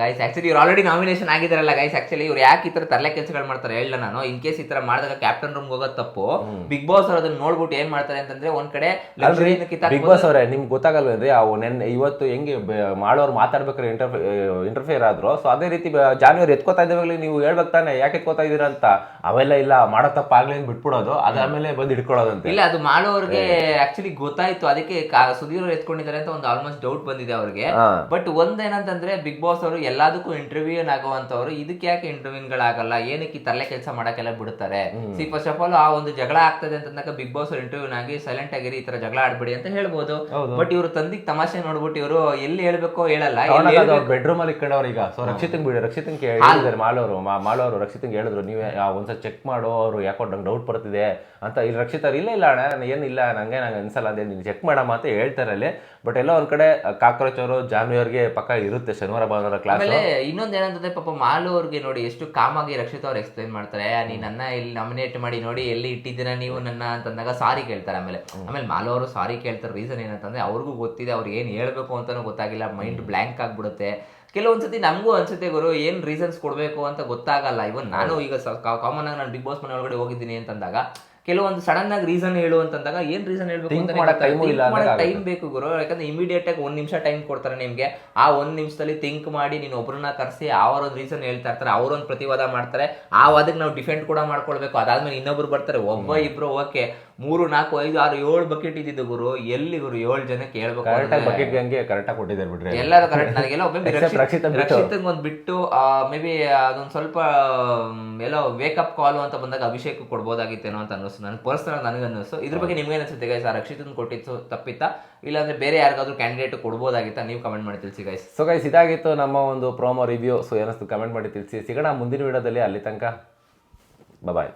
ಗೈಸ್ ಆಕ್ಚುಲಿ ಇವ್ರು ಆಲ್ರೆಡಿ ನಾಮಿನೇಷನ್ ಆಗಿದಾರಲ್ಲ ಗೈಸ್ ಆಕ್ಚುಲಿ ಇವ್ರು ಯಾಕೆ ಈ ತರ ತರಲೆ ಕೆಲಸಗಳು ಮಾಡ್ತಾರೆ? ಹೇಳ ನಾನು. ಇನ್ ಕೇಸ್ ಈ ತರ ಮಾಡಿದಾಗ ಕ್ಯಾಪ್ಟನ್ ರೂಮ್ ಹೋಗೋದು ತಪ್ಪು ಬಿಗ್ ಬಾಸ್ ಅವ್ರು ಅದನ್ನ ನೋಡ್ಬಿಟ್ಟು ಏನ್ ಮಾಡ್ತಾರೆ ಅಂತಂದ್ರೆ ಒಂದ್ ಕಡೆ ಬಿಗ್ ಬಾಸ್ ಅವರೇ ನಿಮ್ಗೆ ಗೊತ್ತಾಗಲ್ವೇನ್ರಿ ಅವು ನೆನ್ನೆ ಇವತ್ತು ಹೆಂಗೆ ಮಾಡೋರು ಮಾತಾಡ್ಬೇಕಾದ್ರೆ ಇಂಟರ್ಫೆ ಇಂಟರ್ಫಿಯರ್ ಆದ್ರು. ಸೊ ಅದೇ ರೀತಿ ಜಾನ್ವರಿ ಎತ್ಕೋತಾ ಇದ್ದಾಗಲೇ ನೀವು ಹೇಳ್ಬೇಕು ತಾನೆ ಯಾಕೆ ಎತ್ಕೋತಾ ಇದೀರ ಅಂತ. ಅವೆಲ್ಲ ಇಲ್ಲ ಮಾಡೋ ತಪ್ಪಾಗ್ಲಿ ಅಂತ ಬಿಟ್ಬಿಡೋದು. ಅದಾದ್ಮೇಲೆ ಬಂದು ಹಿಡ್ಕೊಳ್ಳೋದಂತೆ. ಇಲ್ಲ ಅದು ಮಾಡೋರ್ಗೆ ಆಕ್ಚುಲಿ ಗೊತ್ತಾಯ್ತು. ಅದಕ್ಕೆ ಸುಧೀರ್ ಅವ್ರು ಎತ್ಕೊಂಡಿದ್ದಾರೆ ಅಂತ ಒಂದು ಆಲ್ಮೋಸ್ಟ್ ಡೌಟ್ ಬಂದಿದೆ ಅವ್ರಿಗೆ. ಬಟ್ ಒಂದೇನಂತಂದ್ರೆ ಬಿಗ್ ಬಾಸ್ ಅವರು ಎಲ್ಲದಕ್ಕೂ ಇಂಟರ್ವ್ಯೂ ಆಗುವಂತವ್ರು ಇದಕ್ಕೆ ಯಾಕೆ ಇಂಟರ್ವ್ಯೂಗಳಾಗಲ್ಲ ಏನಕ್ಕೆ ತಲೆ ಕೆಲಸ ಮಾಡಕ್ಕೆಲ್ಲ ಬಿಡ್ತಾರೆ? ಸಿ ಫಸ್ಟ್ ಆಫ್ ಆಲ್ ಆ ಒಂದು ಜಗಳ ಆಗ್ತದೆ ಅಂತಂದಾಗ ಬಿಗ್ ಬಾಸ್ ಇಂಟರ್ವ್ಯೂ ಆಗಿ ಸೈಲೆಂಟ್ ಆಗಿರಿ ಈ ತರ ಜಗಳ ಆಡ್ಬೇಡಿ ಅಂತ ಹೇಳ್ಬೋದು. ಬಟ್ ಇವರು ತಂದಿಗ್ ತಮಾಷೆ ನೋಡ್ಬಿಟ್ಟು ಇವರು ಎಲ್ಲಿ ಹೇಳ್ಬೇಕೋ ಹೇಳಲ್ಲ. ಅವ್ರ ಬೆಡ್ರೂಮ್ ಅಲ್ಲಿ ಇಕ್ಕಂಡವ್ರು ಈಗ. ಸೊ ರಕ್ಷಿತಂಗ್ ಬಿಡಿ. ರಕ್ಷಿತಂಗ್ ಹೇಳಿದ್ದಾರೆ ಮಾಲೋರು ಮಾ- ರಕ್ಷಿತ್ ರಕ್ಷಿತಂಗ್ ಹೇಳಿದ್ರು ನೀವೇ ಆ, ಒಂದ್ಸಲ ಚೆಕ್ ಮಾಡೋ ಅವ್ರು ಯಾಕೋ ನಂಗೆ ಡೌಟ್ ಬರ್ತಿದೆ ಅಂತ. ಇಲ್ಲಿ ರಕ್ಷಿತರು ಅವ್ರು, ಇಲ್ಲ ಇಲ್ಲ ಅಣ್ಣ ಏನಿಲ್ಲ ನಂಗೆ ನಂಗೆ ಅನ್ಸಲ್ಲ ಅದೇ ನೀನು ಚೆಕ್ ಮಾಡಮ್ಮ ಅಂತ ಹೇಳ್ತಾರೆ ಅಲ್ಲಿ ಬಟ್ ಎಲ್ಲ ಒಂದ್ ಕಡೆ ಕಾಕ್ರೋಚ್ ಅವರು ಜಾನ್ವರಿಗೆ ಪಕ್ಕ ಇರುತ್ತೆ ಶನಿವಾರ ಭಾನುವಾರ ಕ್ಲಾಸ್ ಆಮೇಲೆ ಇನ್ನೊಂದ್ ಏನಂತಂದ್ರೆ ಪಾಪ ಮಾಲು ಅವ್ರಿಗೆ ನೋಡಿ ಎಷ್ಟು ಕಾಮಾಗಿ ರಕ್ಷಿತ್ ಅವ್ರು ಎಕ್ಸ್ಪ್ಲೈನ್ ಮಾಡ್ತಾರೆ ನೀ ನನ್ನ ಇಲ್ಲಿ ನಾಮಿನೇಟ್ ಮಾಡಿ ನೋಡಿ ಎಲ್ಲಿ ಇಟ್ಟಿದ್ದೀರಾ ನೀವು ನನ್ನ ಅಂತಂದಾಗ ಸಾರಿ ಕೇಳ್ತಾರೆ ಆಮೇಲೆ. ಆಮೇಲೆ ಮಾಲು ಅವರು ಸಾರಿ ಕೇಳ್ತಾರೆ ರೀಸನ್ ಏನಂತಂದ್ರೆ ಅವ್ರಿಗೂ ಗೊತ್ತಿದೆ ಅವ್ರು ಏನ್ ಹೇಳ್ಬೇಕು ಅಂತಾನು ಗೊತ್ತಾಗಿಲ್ಲ ಮೈಂಡ್ ಬ್ಲಾಂಕ್ ಆಗ್ಬಿಡುತ್ತೆ. ಕೆಲವೊಂದ್ಸತಿ ನಮಗೂ ಅನ್ಸುತ್ತೆ ಗುರು ಏನು ರೀಸನ್ಸ್ ಕೊಡಬೇಕು ಅಂತ ಗೊತ್ತಾಗಲ್ಲ. ಇವನ್ ನಾನು ಈಗ ಕಾಮನ್ ಆಗಿ ನಾನು ಬಿಗ್ ಬಾಸ್ ಮನೆ ಒಳಗಡೆ ಹೋಗಿದ್ದೀನಿ ಅಂತಂದಾಗ ಕೆಲವೊಂದು ಸಡನ್ ಆಗಿ ರೀಸನ್ ಹೇಳು ಅಂತಂದಾಗ ಏನ್ ರೀಸನ್ ಹೇಳ್ಬೇಕು ಟೈಮ್ ಬೇಕು ಗುರು. ಯಾಕಂದ್ರೆ ಇಮಿಡಿಯೇಟ್ ಆಗಿ ಒಂದ್ ನಿಮಿಷ ಟೈಮ್ ಕೊಡ್ತಾರೆ ನಿಮ್ಗೆ. ಆ ಒಂದ್ ನಿಮಿಷದಲ್ಲಿ ಥಿಂಕ್ ಮಾಡಿ ನೀನು ಒಬ್ರನ್ನ ಕರೆಸಿ ಅವರೊಂದು ರೀಸನ್ ಹೇಳ್ತಾ ಇರ್ತಾರೆ ಅವರೊಂದು ಪ್ರತಿವಾದ ಮಾಡ್ತಾರೆ. ಆ ವಾದಕ್ಕೆ ನಾವು ಡಿಫೆಂಡ್ ಕೂಡ ಮಾಡ್ಕೊಳ್ಬೇಕು. ಅದಾದ್ಮೇಲೆ ಇನ್ನೊಬ್ರು ಬರ್ತಾರೆ ಒಬ್ಬ ಇಬ್ರು ಓಕೆ ಮೂರು ನಾಲ್ಕು ಐದು ಆರು ಏಳು ಬಕೆಟ್ ಇದ್ದಿದ್ದು ಗುರು ಎಲ್ಲಿ ಗುರು ಏಳು ಜನಕ್ಕೆ ಹೇಳ್ಬೇಕು ಕರೆಕ್ಟಾಗಿ ಅಂದ್ರೆ? ಬಕೆಟ್ ಹಂಗೆ ಕರೆಕ್ಟಾಗಿ ಕೊಟ್ಟಿದ್ದಾರೆ ಬಿಡ್ರಿ. ಎಲ್ಲರೂ ಕರೆಕ್ಟ್ ನನಗೆಲ್ಲ ಒಬ್ಬ ರಕ್ಷಿತ್. ರಕ್ಷಿತ್ ಒಂದ್ ಬಿಟ್ಟು ಮೇ ಬಿ ಅದೊಂದು ಸ್ವಲ್ಪ ಎಲ್ಲೋ ವೇಕಪ್ ಕಾಲು ಅಂತ ಬಂದಾಗ ಅಭಿಷೇಕ್ ಕೊಡ್ಬೋದಾಗಿತ್ತೇನೋ ಅಂತ ಅನ್ನಿಸ್ತು. ನನಗೆ ಪರ್ಸನಲ್ ನನಗೆ ಅನ್ನಿಸ್ತು. ಇದ್ರ ಬಗ್ಗೆ ನಿಮ್ಗೆ ಅನಿಸುತ್ತೆ ಗೈಸ್ ಆ ರಕ್ಷಿತನ್ ಕೊಟ್ಟಿತ್ತು ತಪ್ಪಿತ್ತಾ? ಇಲ್ಲಾಂದ್ರೆ ಬೇರೆ ಯಾರಿಗಾದ್ರೂ ಕ್ಯಾಂಡಿಡೇಟ್ ಕೊಡ್ಬೋದಾಗಿತ್ತಾ? ನೀವು ಕಮೆಂಟ್ ಮಾಡಿ ತಿಳಿಸಿ ಗೈಸ್ ಸೊ ಗೈಸ್ ಇದಾಗಿತ್ತು ನಮ್ಮ ಒಂದು ಪ್ರೋಮೋ ರಿವ್ಯೂ ಸೊ ಏನಿಸ್ತು ಕಮೆಂಟ್ ಮಾಡಿ ತಿಳಿಸಿ. ಸಿಗೋಣ ಮುಂದಿನ ವಿಡಿಯೋದಲ್ಲಿ ಅಲ್ಲಿ ತನಕ. ಬಾಯ್